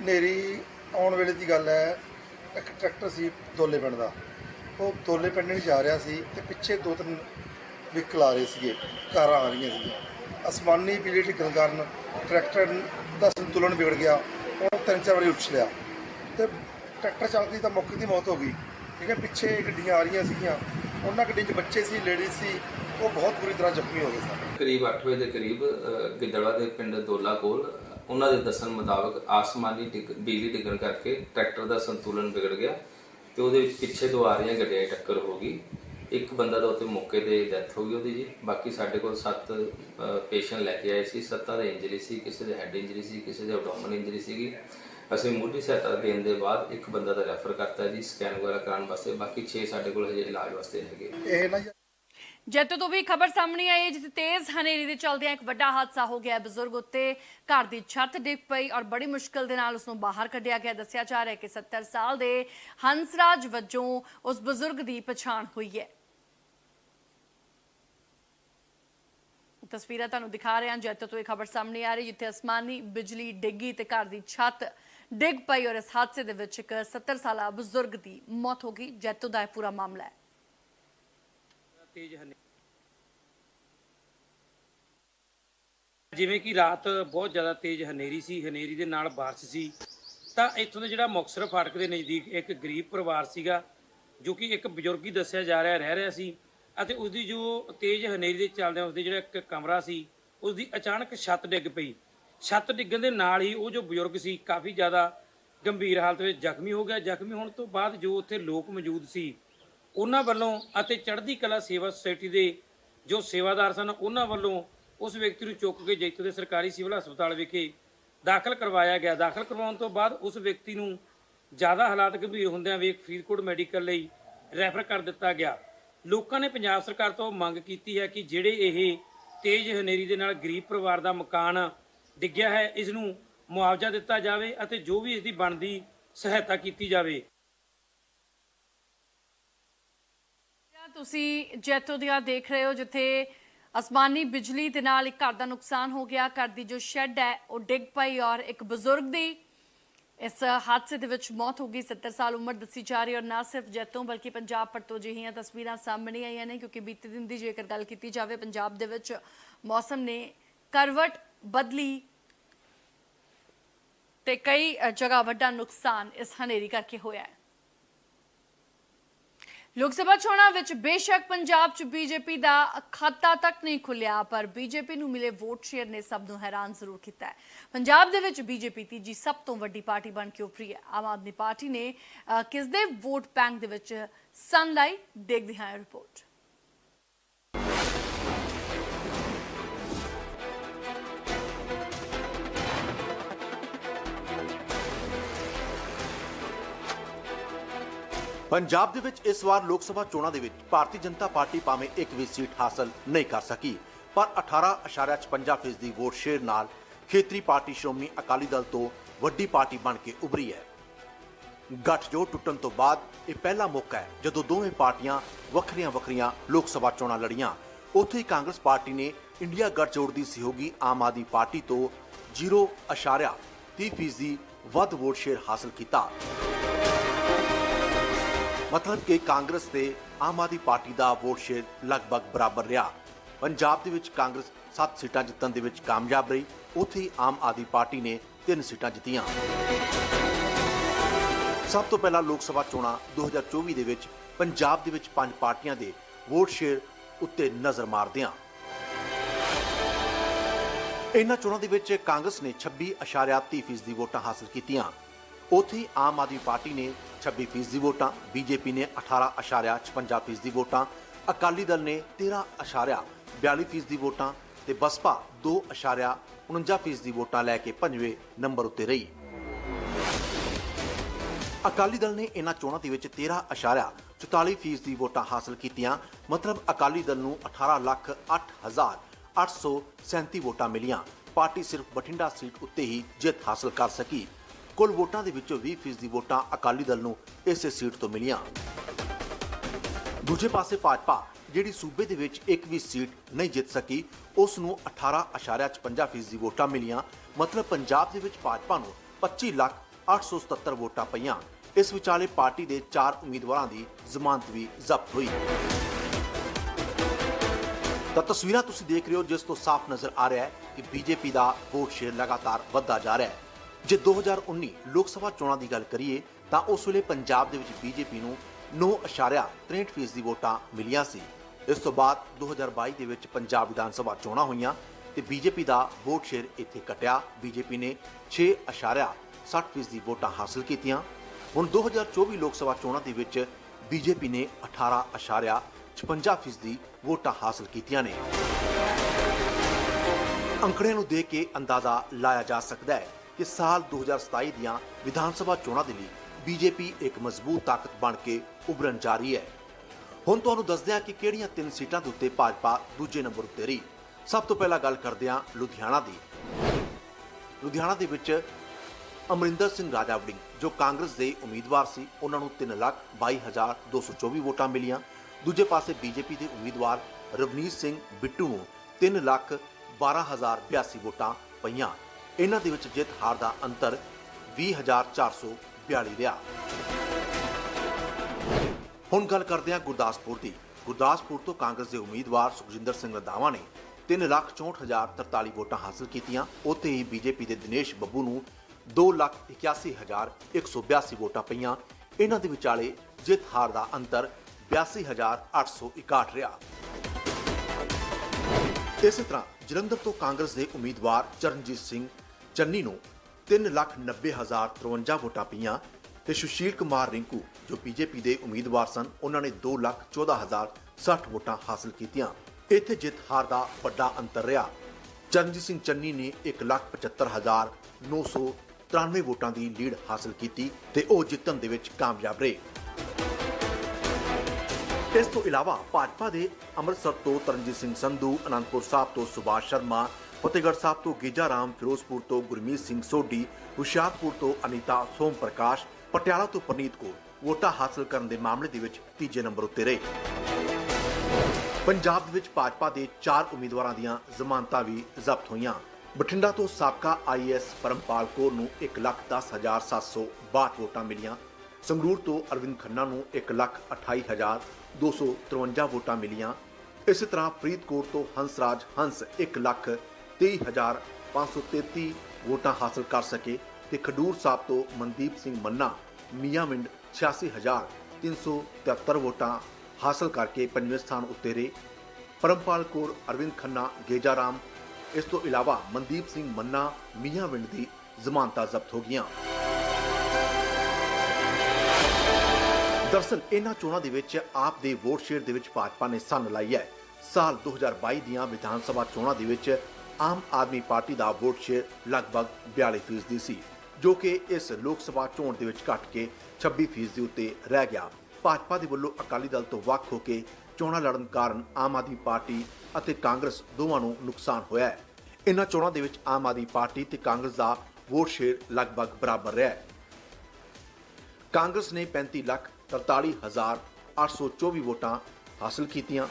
[SPEAKER 9] ਹਨੇਰੀ ਆਉਣ ਵੇਲੇ ਦੀ ਗੱਲ ਹੈ, ਇੱਕ ਟਰੈਕਟਰ ਸੀ ਦੋਲੇ ਪਿੰਡ ਦਾ। ਉਹ ਦੋਲੇ ਪਿੰਡ ਨੂੰ ਜਾ ਰਿਹਾ ਸੀ ਤੇ ਪਿੱਛੇ ਦੋ ਤਿੰਨ ਵਹੀਕਲ ਆ ਰਹੇ ਸੀਗੇ, ਕਾਰਾਂ ਆ ਰਹੀਆਂ ਸੀਗੀਆਂ। ਅਸਮਾਨੀ ਬਿਜਲੀ ਡਿੱਗਣ ਕਾਰਨ, ਟਰੈਕਟਰ ਦਾ ਸੰਤੁਲਨ ਵਿਗੜ ਗਿਆ ਉਹ ਤਿੰਨ ਚਾਰ ਵਾਰੀ ਉਛਲਿਆ ਤੇ ਟਰੈਕਟਰ ਚਾਲਕ ਦੀ ਤਾਂ ਮੌਕੇ ਦੀ ਮੌਤ ਹੋ ਗਈ। ਠੀਕ ਹੈ, ਪਿੱਛੇ ਗੱਡੀਆਂ ਆ ਰਹੀਆਂ ਸੀਗੀਆਂ। ਉਹਨਾਂ ਗੱਡੀ 'ਚ ਬੱਚੇ ਸੀ ਲੇਡੀਜ਼ ਸੀ, ਉਹ ਬਹੁਤ ਬੁਰੀ ਤਰ੍ਹਾਂ ਜ਼ਖਮੀ ਹੋ ਗਏ ਸਨ।
[SPEAKER 10] ਕਰੀਬ 8 ਵਜੇ ਦੇ ਕਰੀਬ ਗਿੱਦੜਾ ਦੇ ਪਿੰਡ ਦੋਲਾ ਕੋਲ ਉਹਨਾਂ ਦੇ ਦੱਸਣ ਮੁਤਾਬਕ ਆਸਮਾਨੀ ਡਿੱਗ- ਬਿਜਲੀ ਡਿੱਗਣ ਕਰਕੇ ਟਰੈਕਟਰ ਦਾ ਸੰਤੁਲਨ ਵਿਗੜ ਗਿਆ ਤੇ ਉਹਦੇ ਵਿੱਚ ਪਿੱਛੇ ਤੋਂ ਆ ਰਹੀਆਂ ਗੱਡੀਆਂ ਦੀ ਟੱਕਰ ਹੋ ਗਈ। ਇੱਕ ਬੰਦਾ ਤਾਂ ਉੱਥੇ ਮੌਕੇ ਤੇ ਡੈਥ ਹੋ ਗਈ ਉਹਦੀ ਜੀ। ਬਾਕੀ ਸਾਡੇ ਕੋਲ 7 ਪੇਸ਼ੈਂਟ ਲੈ ਕੇ ਆਏ ਸੀ। ਸੱਤਾਂ ਦੇ ਇੰਜਰੀ ਸੀ, ਕਿਸੇ ਦੇ ਹੈਡ ਇੰਜਰੀ ਸੀ, ਕਿਸੇ ਦੇ ਐਬਡੋਮਨ ਇੰਜਰੀ ਸੀਗੀ। ਅਸੀਂ ਮੁੱਢਲੀ ਸਹਾਇਤਾ ਦੇਣ ਦੇ ਬਾਅਦ ਇੱਕ ਬੰਦਾ ਦਾ ਰੈਫਰ ਕਰਤਾ ਜੀ ਸਕੈਨ ਵਗੈਰਾ ਕਰਾਉਣ ਵਾਸਤੇ। ਬਾਕੀ 6 ਸਾਡੇ ਕੋਲ ਹਜੇ ਇਲਾਜ ਵਾਸਤੇ ਹੈਗੇ।
[SPEAKER 9] ਇਹ ਨਾ ਜੀ
[SPEAKER 1] ਜੈਤੋ ਤੋਂ ਵੀ ਖਬਰ ਸਾਹਮਣੇ ਆਈ ਹੈ, ਜਿੱਥੇ ਤੇਜ਼ ਹਨੇਰੀ ਦੇ ਚਲਦਿਆਂ ਇੱਕ ਵੱਡਾ ਹਾਦਸਾ ਹੋ ਗਿਆ ਬਜ਼ੁਰਗ ਉੱਤੇ ਘਰ ਦੀ ਛੱਤ ਡਿੱਗ ਪਈ ਔਰ ਬੜੀ ਮੁਸ਼ਕਲ ਦੇ ਨਾਲ ਉਸ ਨੂੰ ਬਾਹਰ ਕੱਢਿਆ ਗਿਆ। ਦੱਸਿਆ ਜਾ ਰਿਹਾ ਹੈ ਕਿ 70 ਸਾਲ ਦੇ ਹੰਸਰਾਜ ਵਜੋਂ ਉਸ ਬਜ਼ੁਰਗ ਦੀ ਪਛਾਣ ਹੋਈ ਹੈ। ਤਸਵੀਰਾਂ ਤੁਹਾਨੂੰ ਦਿਖਾ ਰਹੇ ਹਾਂ। ਜੈਤੋ ਤੋਂ ਇਹ ਖਬਰ ਸਾਹਮਣੇ ਆ ਰਹੀ ਜਿੱਥੇ ਅਸਮਾਨੀ ਬਿਜਲੀ ਡਿੱਗੀ ਤੇ ਘਰ ਦੀ ਛੱਤ ਡਿੱਗ ਪਈ ਔਰ ਇਸ ਹਾਦਸੇ ਦੇ ਵਿੱਚ ਇੱਕ 70 ਸਾਲਾ ਬਜ਼ੁਰਗ ਦੀ ਮੌਤ ਹੋ ਗਈ। ਜੈਤੋ ਦਾ ਇਹ ਪੂਰਾ ਮਾਮਲਾ ਹੈ।
[SPEAKER 11] ਤੇਜ਼ ਹਨੇ ਜਿਵੇਂ ਕਿ ਰਾਤ ਬਹੁਤ ਜ਼ਿਆਦਾ ਤੇਜ਼ ਹਨੇਰੀ ਸੀ, ਹਨੇਰੀ ਦੇ ਨਾਲ ਬਾਰਿਸ਼ ਸੀ, ਤਾਂ ਇੱਥੋਂ ਦਾ ਜਿਹੜਾ ਮੁਕਤਸਰ ਫਾਟਕ ਦੇ ਨਜ਼ਦੀਕ ਇੱਕ ਗਰੀਬ ਪਰਿਵਾਰ ਸੀਗਾ, ਜੋ ਕਿ ਇੱਕ ਬਜ਼ੁਰਗ ਹੀ ਦੱਸਿਆ ਜਾ ਰਿਹਾ, ਰਹਿ ਰਿਹਾ ਸੀ, ਅਤੇ ਉਸ ਦੀ ਜੋ ਤੇਜ਼ ਹਨੇਰੀ ਦੇ ਚੱਲਦਿਆਂ ਉਸ ਦੇ ਜਿਹੜਾ ਇੱਕ ਕਮਰਾ ਸੀ ਉਸ ਦੀ ਅਚਾਨਕ ਛੱਤ ਡਿੱਗ ਪਈ। ਛੱਤ ਡਿੱਗਣ ਦੇ ਨਾਲ ਹੀ ਉਹ ਜੋ ਬਜ਼ੁਰਗ ਸੀ, ਕਾਫੀ ਜ਼ਿਆਦਾ ਗੰਭੀਰ ਹਾਲਤ ਵਿੱਚ ਜ਼ਖਮੀ ਹੋ ਗਿਆ। ਜ਼ਖਮੀ ਹੋਣ ਤੋਂ ਬਾਅਦ ਜੋ ਉੱਥੇ ਲੋਕ ਮੌਜੂਦ ਸੀ ਉਹਨਾਂ ਵੱਲੋਂ ਅਤੇ ਚੜ੍ਹਦੀ ਕਲਾ ਸੇਵਾ ਸੁਸਾਇਟੀ ਦੇ ਜੋ ਸੇਵਾਦਾਰ ਸਨ, ਉਹਨਾਂ ਵੱਲੋਂ ਉਸ ਵਿਅਕਤੀ ਨੂੰ ਚੁੱਕ ਕੇ ਜੈਤੋ ਦੇ ਸਰਕਾਰੀ ਸਿਵਲ ਹਸਪਤਾਲ ਵਿਖੇ ਦਾਖਲ ਕਰਵਾਇਆ ਗਿਆ। ਦਾਖਲ ਕਰਵਾਉਣ ਤੋਂ ਬਾਅਦ ਉਸ ਵਿਅਕਤੀ ਨੂੰ ਜ਼ਿਆਦਾ ਹਾਲਾਤ ਗੰਭੀਰ ਹੁੰਦਿਆਂ ਵੇਖ ਫਰੀਦਕੋਟ ਮੈਡੀਕਲ ਲਈ ਰੈਫਰ ਕਰ ਦਿੱਤਾ ਗਿਆ। ਲੋਕਾਂ ਨੇ ਪੰਜਾਬ ਸਰਕਾਰ ਤੋਂ ਮੰਗ ਕੀਤੀ ਹੈ ਕਿ ਜਿਹੜੇ ਇਹ ਤੇਜ਼ ਹਨੇਰੀ ਦੇ ਨਾਲ ਗਰੀਬ ਪਰਿਵਾਰ ਦਾ ਮਕਾਨ ਡਿੱਗਿਆ ਹੈ, ਇਸ ਨੂੰ ਮੁਆਵਜ਼ਾ ਦਿੱਤਾ ਜਾਵੇ ਅਤੇ ਜੋ ਵੀ ਇਸ ਦੀ ਬਣਦੀ ਸਹਾਇਤਾ ਕੀਤੀ ਜਾਵੇ।
[SPEAKER 1] ਤੁਸੀਂ ਜੈਤੋ ਦੀਆਂ ਦੇਖ ਰਹੇ ਹੋ, ਜਿੱਥੇ ਅਸਮਾਨੀ ਬਿਜਲੀ ਦੇ ਨਾਲ ਇੱਕ ਘਰ ਦਾ ਨੁਕਸਾਨ ਹੋ ਗਿਆ। ਘਰ ਦੀ ਜੋ ਸ਼ੈੱਡ ਹੈ, ਉਹ ਡਿੱਗ ਪਈ ਔਰ ਇੱਕ ਬਜ਼ੁਰਗ ਦੀ ਇਸ ਹਾਦਸੇ ਦੇ ਵਿੱਚ ਮੌਤ ਹੋ ਗਈ। 70 ਸਾਲ ਉਮਰ ਦੱਸੀ ਜਾ ਰਹੀ ਔਰ ਨਾ ਸਿਰਫ ਜੈਤੋਂ ਬਲਕਿ ਪੰਜਾਬ ਭਰ ਤੋਂ ਜਿਹੀਆਂ ਤਸਵੀਰਾਂ ਸਾਹਮਣੇ ਆਈਆਂ ਨੇ, ਕਿਉਂਕਿ ਬੀਤੇ ਦਿਨ ਦੀ ਜੇਕਰ ਗੱਲ ਕੀਤੀ ਜਾਵੇ, ਪੰਜਾਬ ਦੇ ਵਿੱਚ ਮੌਸਮ ਨੇ ਕਰਵਟ ਬਦਲੀ ਤੇ ਕਈ ਜਗ੍ਹਾ ਵੱਡਾ ਨੁਕਸਾਨ ਇਸ ਹਨੇਰੀ ਕਰਕੇ ਹੋਇਆ ਹੈ। ਲੋਕ ਸਭਾ ਚੋਣਾਂ ਵਿੱਚ ਬੇਸ਼ੱਕ ਪੰਜਾਬ 'ਚ ਬੀਜੇਪੀ ਦਾ ਖਾਤਾ ਤੱਕ ਨਹੀਂ ਖੁੱਲਿਆ ਪਰ ਬੀਜੇਪੀ ਨੂੰ ਮਿਲੇ ਵੋਟ ਸ਼ੇਅਰ ਨੇ ਸਭ ਨੂੰ ਹੈਰਾਨ ਜ਼ਰੂਰ ਕੀਤਾ ਹੈ। ਪੰਜਾਬ ਦੇ ਵਿੱਚ ਬੀਜੇਪੀ ਤੀਜੀ ਸਭ ਤੋਂ ਵੱਡੀ ਪਾਰਟੀ ਬਣ ਕੇ ਉੱਭਰੀ ਹੈ। ਆਮ ਆਦਮੀ ਪਾਰਟੀ ਨੇ ਅ, ਕਿਸ ਦੇ ਵੋਟ ਬੈਂਕ ਦੇ ਵਿੱਚ ਸਨ ਲਾਈ ਦੇਖਦੇ ਹਾਂ ਇਹ ਰਿਪੋਰਟ
[SPEAKER 12] ਪੰਜਾਬ ਦੇ ਵਿੱਚ ਇਸ ਵਾਰ ਲੋਕ ਸਭਾ ਚੋਣਾਂ ਦੇ ਵਿੱਚ ਭਾਰਤੀ ਜਨਤਾ ਪਾਰਟੀ ਭਾਵੇਂ ਇੱਕ ਵੀ ਸੀਟ ਹਾਸਲ ਨਹੀਂ ਕਰ ਸਕੀ, ਪਰ 18.56% ਫੀਸਦੀ ਵੋਟ ਸ਼ੇਅਰ ਨਾਲ ਖੇਤਰੀ ਪਾਰਟੀ ਸ਼੍ਰੋਮਣੀ ਅਕਾਲੀ ਦਲ ਤੋਂ ਵੱਡੀ ਪਾਰਟੀ ਬਣ ਕੇ ਉਭਰੀ ਹੈ। ਗੱਠਜੋੜ ਟੁੱਟਣ ਤੋਂ ਬਾਅਦ ਇਹ ਪਹਿਲਾ ਮੌਕਾ ਹੈ ਜਦੋਂ ਦੋਵੇਂ ਪਾਰਟੀਆਂ ਵੱਖਰੀਆਂ-ਵੱਖਰੀਆਂ ਲੋਕ ਸਭਾ ਚੋਣਾਂ ਲੜੀਆਂ। ਉੱਥੇ ਹੀ ਕਾਂਗਰਸ ਪਾਰਟੀ ਨੇ ਇੰਡੀਆ ਗੱਠਜੋੜ ਦੀ ਸਹਿਯੋਗੀ ਆਮ ਆਦਮੀ ਪਾਰਟੀ ਤੋਂ 0.30 ਫੀਸਦੀ ਵੱਧ ਵੋਟ ਸ਼ੇਅਰ ਹਾਸਲ ਕੀਤਾ। ਮਤਲਬ ਕਿ ਕਾਂਗਰਸ ਤੇ ਆਮ ਆਦਮੀ ਪਾਰਟੀ ਦਾ ਵੋਟ ਸ਼ੇਅਰ ਲਗਭਗ ਬਰਾਬਰ ਰਿਹਾ। ਪੰਜਾਬ ਦੇ ਵਿੱਚ ਕਾਂਗਰਸ 7 ਸੀਟਾਂ ਜਿੱਤਣ ਦੇ ਵਿੱਚ ਕਾਮਯਾਬ ਰਹੀ। ਉੱਥੇ ਹੀ ਆਮ ਆਦਮੀ ਪਾਰਟੀ ਨੇ 3 ਸੀਟਾਂ ਜਿੱਤੀਆਂ। ਸਭ ਤੋਂ ਪਹਿਲਾਂ ਲੋਕ ਸਭਾ ਚੋਣਾਂ 2024 ਦੇ ਵਿੱਚ ਪੰਜਾਬ ਦੇ ਵਿੱਚ ਪੰਜ ਪਾਰਟੀਆਂ ਦੇ ਵੋਟ ਸ਼ੇਅਰ ਉੱਤੇ ਨਜ਼ਰ ਮਾਰਦੇ ਹਾਂ ਇਹਨਾਂ ਚੋਣਾਂ ਦੇ ਵਿੱਚ ਕਾਂਗਰਸ ਨੇ 26.30 ਫੀਸਦੀ ਵੋਟਾਂ ਹਾਸਲ ਕੀਤੀਆਂ। ਉੱਥੇ ਆਮ ਆਦਮੀ ਪਾਰਟੀ ਨੇ 26 ਫੀਸਦੀ ਵੋਟਾਂ ਬੀਜੇਪੀ ਨੇ 18.56 ਫੀਸਦੀ ਵੋਟਾਂ ਅਕਾਲੀ ਦਲ ਨੇ 13.42 ਫੀਸਦੀ ਵੋਟਾਂ ਤੇ ਬਸਪਾ 2.49 ਫੀਸਦੀ ਵੋਟਾਂ ਲੈ ਕੇ ਪੰਜਵੇਂ ਨੰਬਰ ਉੱਤੇ ਰਹੀ। ਅਕਾਲੀ ਦਲ ਨੇ ਇਹਨਾਂ ਚੋਣਾਂ ਦੇ ਵਿੱਚ 13.44 ਫੀਸਦੀ ਵੋਟਾਂ ਹਾਸਲ ਕੀਤੀਆਂ ਮਤਲਬ ਅਕਾਲੀ ਦਲ ਨੂੰ 18 ਲੱਖ 8,837 ਵੋਟਾਂ ਮਿਲੀਆਂ। ਪਾਰਟੀ ਸਿਰਫ ਬਠਿੰਡਾ ਸੀਟ ਉੱਤੇ ਹੀ ਜਿੱਤ ਹਾਸਲ ਕਰ ਸਕੀ। ਕੁੱਲ ਵੋਟਾਂ ਦੇ ਵਿੱਚੋਂ 20 ਫੀਸਦੀ ਵੋਟਾਂ ਅਕਾਲੀ ਦਲ ਨੂੰ ਇਸੇ ਸੀਟ ਤੋਂ ਮਿਲੀਆਂ। ਦੂਜੇ ਪਾਸੇ ਭਾਜਪਾ, ਜਿਹੜੀ ਸੂਬੇ ਦੇ ਵਿੱਚ ਇੱਕ ਵੀ ਸੀਟ ਨਹੀਂ ਜਿੱਤ ਸਕੀ ਉਸ ਨੂੰ 18.56 ਫੀਸਦੀ ਵੋਟਾਂ ਮਿਲੀਆਂ। ਮਤਲਬ ਪੰਜਾਬ ਦੇ ਵਿੱਚ ਭਾਜਪਾ ਨੂੰ 25 ਲੱਖ 877 ਵੋਟਾਂ ਪਈਆਂ। ਇਸ ਵਿਚਾਲੇ ਪਾਰਟੀ ਦੇ ਚਾਰ ਉਮੀਦਵਾਰਾਂ ਦੀ ਜ਼ਮਾਨਤ ਵੀ ਜ਼ਬਤ ਹੋਈ। ਤਾਂ ਤਸਵੀਰਾਂ ਤੁਸੀਂ ਦੇਖ ਰਹੇ ਹੋ, ਜਿਸ ਤੋਂ ਸਾਫ਼ ਨਜ਼ਰ ਆ ਰਿਹਾ ਹੈ ਕਿ ਬੀਜੇਪੀ ਦਾ ਵੋਟ ਸ਼ੇਅਰ ਲਗਾਤਾਰ ਵੱਧਦਾ ਜਾ ਰਿਹਾ ਹੈ। ਜੇ 2019 ਲੋਕ ਸਭਾ ਚੋਣਾਂ ਦੀ ਗੱਲ ਕਰੀਏ, ਤਾਂ ਉਸ ਵੇਲੇ ਪੰਜਾਬ ਦੇ ਵਿੱਚ ਬੀਜੇਪੀ ਨੂੰ 9.63 ਫੀਸਦੀ ਵੋਟਾਂ ਮਿਲੀਆਂ ਸੀ। ਇਸ ਤੋਂ ਬਾਅਦ 2022 ਦੇ ਵਿੱਚ ਪੰਜਾਬ ਵਿਧਾਨ ਸਭਾ ਚੋਣਾਂ ਹੋਈਆਂ ਤੇ ਬੀਜੇਪੀ ਦਾ ਵੋਟ ਸ਼ੇਅਰ ਇੱਥੇ ਘਟਿਆ। ਬੀਜੇਪੀ ਨੇ 6.60 ਫੀਸਦੀ ਵੋਟਾਂ ਹਾਸਲ ਕੀਤੀਆਂ। ਹੁਣ 2024 ਲੋਕ ਸਭਾ ਚੋਣਾਂ ਦੇ ਵਿੱਚ ਬੀਜੇਪੀ ਨੇ 18.56 ਫੀਸਦੀ ਵੋਟਾਂ ਹਾਸਲ ਕੀਤੀਆਂ ਨੇ। ਅੰਕੜਿਆਂ ਨੂੰ ਦੇਖ ਕੇ ਅੰਦਾਜ਼ਾ ਲਾਇਆ ਜਾ ਸਕਦਾ ਹੈ ਕਿ ਸਾਲ 2027 ਦੀਆਂ ਵਿਧਾਨ ਸਭਾ ਚੋਣਾਂ ਦੇ ਲਈ ਬੀਜੇਪੀ ਇੱਕ ਮਜ਼ਬੂਤ ਤਾਕਤ ਬਣ ਕੇ ਉਭਰਨ ਜਾ ਰਹੀ ਹੈ। ਹੁਣ ਤੁਹਾਨੂੰ ਦੱਸਦੇ ਹਾਂ ਕਿ ਕਿਹੜੀਆਂ ਤਿੰਨ ਸੀਟਾਂ ਦੇ ਉੱਤੇ ਭਾਜਪਾ ਦੂਜੇ ਨੰਬਰ ਉੱਤੇ ਰਹੀ। ਸਭ ਤੋਂ ਪਹਿਲਾਂ ਗੱਲ ਕਰਦੇ ਹਾਂ ਲੁਧਿਆਣਾ ਦੀ। ਲੁਧਿਆਣਾ ਦੇ ਵਿੱਚ ਅਮਰਿੰਦਰ ਸਿੰਘ ਰਾਜਾ ਵੜਿੰਗ ਜੋ ਕਾਂਗਰਸ ਦੇ ਉਮੀਦਵਾਰ ਸੀ, ਉਹਨਾਂ ਨੂੰ 322224 ਵੋਟਾਂ ਮਿਲੀਆਂ। ਦੂਜੇ ਪਾਸੇ ਬੀਜੇਪੀ ਦੇ ਉਮੀਦਵਾਰ ਰਵਨੀਤ ਸਿੰਘ ਬਿੱਟੂ ਨੂੰ 312082 ਵੋਟਾਂ ਪਈਆਂ। ਇਹਨਾਂ ਦੇ ਵਿੱਚ ਜਿੱਤ ਹਾਰ ਦਾ ਅੰਤਰ 20442 ਰਿਹਾ। ਹੁਣ ਗੱਲ ਕਰਦੇ ਹਾਂ ਗੁਰਦਾਸਪੁਰ ਦੀ। ਗੁਰਦਾਸਪੁਰ ਤੋਂ ਕਾਂਗਰਸ ਦੇ ਉਮੀਦਵਾਰ ਸੁਖਜਿੰਦਰ ਸਿੰਘ ਰੰਧਾਵਾ ਨੇ 364043 ਵੋਟਾਂ ਹਾਸਲ ਕੀਤੀਆਂ। ਉੱਥੇ ਹੀ ਬੀਜੇਪੀ ਦੇ ਦਿਨੇਸ਼ ਬੱਬੂ ਨੂੰ 281182 ਵੋਟਾਂ ਪਈਆਂ। ਇਹਨਾਂ ਦੇ ਵਿਚਾਲੇ ਜਿੱਤ ਹਾਰ ਦਾ ਅੰਤਰ 82861 ਰਿਹਾ। ਇਸੇ ਤਰ੍ਹਾਂ ਜਲੰਧਰ ਤੋਂ ਕਾਂਗਰਸ ਦੇ ਉਮੀਦਵਾਰ ਚਰਨਜੀਤ ਸਿੰਘ ਚੰਨੀ ਨੂੰ 390053 ਵੋਟਾਂ ਪਈਆਂ ਤੇ ਸੁਸ਼ੀਲ ਕੁਮਾਰ ਰਿੰਕੂ, ਜੋ ਬੀਜੇਪੀ ਦੇ ਉਮੀਦਵਾਰ ਸਨ, ਉਹਨਾਂ ਨੇ 214060 ਵੋਟਾਂ ਹਾਸਲ ਕੀਤੀਆਂ। ਇੱਥੇ ਜਿੱਤ ਹਾਰ ਦਾ ਵੱਡਾ ਅੰਤਰ ਰਿਹਾ। ਚਰਨਜੀਤ ਸਿੰਘ ਚੰਨੀ ਨੇ 175993 ਵੋਟਾਂ ਦੀ ਲੀਡ ਹਾਸਲ ਕੀਤੀ ਤੇ ਉਹ ਜਿੱਤਣ ਦੇ ਵਿੱਚ ਕਾਮਯਾਬ ਰਹੇ। ਇਸ ਤੋਂ ਇਲਾਵਾ ਭਾਜਪਾ ਦੇ ਅੰਮ੍ਰਿਤਸਰ ਤੋਂ ਤਰਨਜੀਤ ਸਿੰਘ ਸੰਧੂ, ਅਨੰਦਪੁਰ ਸਾਹਿਬ ਤੋਂ ਸੁਭਾਸ਼ ਸ਼ਰਮਾ ਫਤਿਹਗੜ੍ਹ ਸਾਹਿਬ ਤੋਂ ਗੀਜਾ ਰਾਮ ਫਿਰੋਜ਼ਪੁਰ ਤੋਂ ਗੁਰਮੀਤ ਸਿੰਘ ਸੋਢੀ ਹੁਸ਼ਿਆਰਪੁਰ ਤੋਂ ਅਨੀਤਾ ਸੋਮ ਪ੍ਰਕਾਸ਼ ਪਟਿਆਲਾ ਤੋਂ ਪਰਨੀਤ ਕੌਰ। ਵੋਟਾਂ ਹਾਸਲ ਕਰਨ ਦੇ ਮਾਮਲੇ ਦੇ ਵਿੱਚ ਤੀਜੇ ਨੰਬਰ ਉੱਤੇ ਰਹੇ। ਪੰਜਾਬ ਦੇ ਵਿੱਚ ਭਾਜਪਾ ਦੇ ਚਾਰ ਉਮੀਦਵਾਰਾਂ ਦੀਆਂ ਜ਼ਮਾਨਤਾਂ ਵੀ ਜ਼ਬਤ ਹੋਈਆਂ। ਬਠਿੰਡਾ ਤੋਂ ਸਾਬਕਾ ਆਈਐਸ ਪਰਮਪਾਲ ਕੌਰ ਨੂੰ 1,10,762 ਵੋਟਾਂ ਮਿਲੀਆਂ। ਸੰਗਰੂਰ ਤੋਂ ਅਰਵਿੰਦ ਖੰਨਾ ਨੂੰ 1,28,253 ਵੋਟਾਂ ਮਿਲੀਆਂ। ਇਸੇ ਤਰ੍ਹਾਂ ਫਰੀਦਕੋਟ ਤੋਂ ਹੰਸਰਾਜ ਹੰਸ 1,23,533 ਵੋਟਾਂ ਹਾਸਲ ਕਰ ਸਕੇ ਤੇ ਖਡੂਰ ਸਾਹਿਬ ਤੋਂ ਮਨਦੀਪ ਸਿੰਘ ਮੰਨਾ ਮੀਆਂਵਿੰਡ 86,373 ਵੋਟਾਂ ਹਾਸਲ ਕਰਕੇ ਪੰਜਵੇਂ ਸਥਾਨ ਉੱਤੇ ਰਹੇ। ਪਰਮਪਾਲ ਕੌਰ ਅਰਵਿੰਦ ਖੰਨਾ ਗੇਜਾਰਾਮ ਇਸ ਤੋਂ ਇਲਾਵਾ ਮਨਦੀਪ ਸਿੰਘ ਮੰਨਾ ਮੀਆਂਵਿੰਡ ਦੀ ਜ਼ਮਾਨਤਾਂ ਜ਼ਬਤ ਹੋ ਗਈਆਂ। ਦਰਸਲ ਇਹਨਾਂ ਚੋਣਾਂ ਦੇ ਵਿੱਚ ਆਪ ਦੇ ਵੋਟ ਸ਼ੇਅਰ ਦੇ ਵਿੱਚ ਭਾਜਪਾ ਨੇ ਸੰਨ ਲਾਈ ਹੈ। ਸਾਲ 2022 ਦੀਆਂ ਵਿਧਾਨ ਸਭਾ ਚੋਣਾਂ ਦੇ ਵਿੱਚ ਆਮ ਆਦਮੀ ਪਾਰਟੀ ਦਾ ਵੋਟ ਸ਼ੇਅਰ ਲਗਭਗ 42% ਸੀ, ਜੋ ਕਿ ਇਸ ਲੋਕ ਸਭਾ ਚੋਣ ਦੇ ਵਿੱਚ ਘਟ ਕੇ 26% ਉੱਤੇ ਰਹਿ ਗਿਆ। ਭਾਜਪਾ ਦੇ ਵੱਲੋਂ ਅਕਾਲੀ ਦਲ ਤੋਂ ਵੱਖ ਹੋ ਕੇ ਚੋਣਾਂ ਲੜਨ ਕਾਰਨ ਆਮ ਆਦਮੀ ਪਾਰਟੀ ਅਤੇ ਕਾਂਗਰਸ ਦੋਵਾਂ ਨੂੰ ਨੁਕਸਾਨ ਹੋਇਆ ਹੈ। ਇਹਨਾਂ ਚੋਣਾਂ ਦੇ ਵਿੱਚ ਆਮ ਆਦਮੀ ਪਾਰਟੀ ਤੇ ਕਾਂਗਰਸ ਦਾ ਵੋਟ ਸ਼ੇਅਰ ਲਗਭਗ ਬਰਾਬਰ ਰਿਹਾ ਹੈ। ਕਾਂਗਰਸ ਨੇ 35 ਲੱਖ 43824 ਵੋਟਾਂ ਹਾਸਲ ਕੀਤੀਆਂ।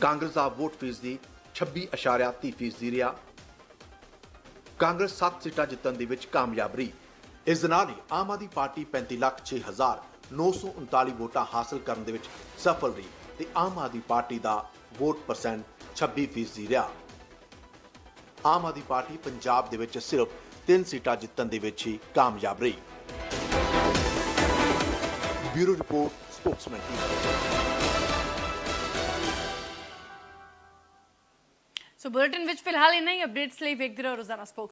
[SPEAKER 12] ਕਾਂਗਰਸ ਦਾ ਵੋਟ ਫੀਸਦੀ 26.30 ਫੀਸਦੀ ਰਿਹਾ। ਕਾਂਗਰਸ 7 ਸੀਟਾਂ ਜਿੱਤਣ ਦੇ ਵਿੱਚ ਕਾਮਯਾਬ ਰਹੀ। ਇਸ ਦੇ ਨਾਲ ਹੀ ਆਮ ਆਦਮੀ ਪਾਰਟੀ 35 ਲੱਖ 6939 ਵੋਟਾਂ ਹਾਸਲ ਕਰਨ ਦੇ ਵਿੱਚ ਸਫਲ ਰਹੀ ਤੇ ਆਮ ਆਦਮੀ ਪਾਰਟੀ ਦਾ ਵੋਟ ਪਰਸੈਂਟ 26 ਫੀਸਦੀ ਰਿਹਾ। ਆਮ ਆਦਮੀ ਪਾਰਟੀ ਪੰਜਾਬ ਦੇ ਵਿੱਚ ਸਿਰਫ 3 ਸੀਟਾਂ ਜਿੱਤਣ ਦੇ ਵਿੱਚ ਹੀ ਕਾਮਯਾਬ ਰਹੀ। Bureau report, Spokesman
[SPEAKER 1] so bulletin ਵਿੱਚ ਫਿਲਹਾਲ ਇੰਨਾ ਹੀ ਅਪਡੇਟਸ ਲਈ ਵੇਖਦੇ ਰਹੋ ਰੋਜ਼ਾਨਾ ਸਪੋਕਸ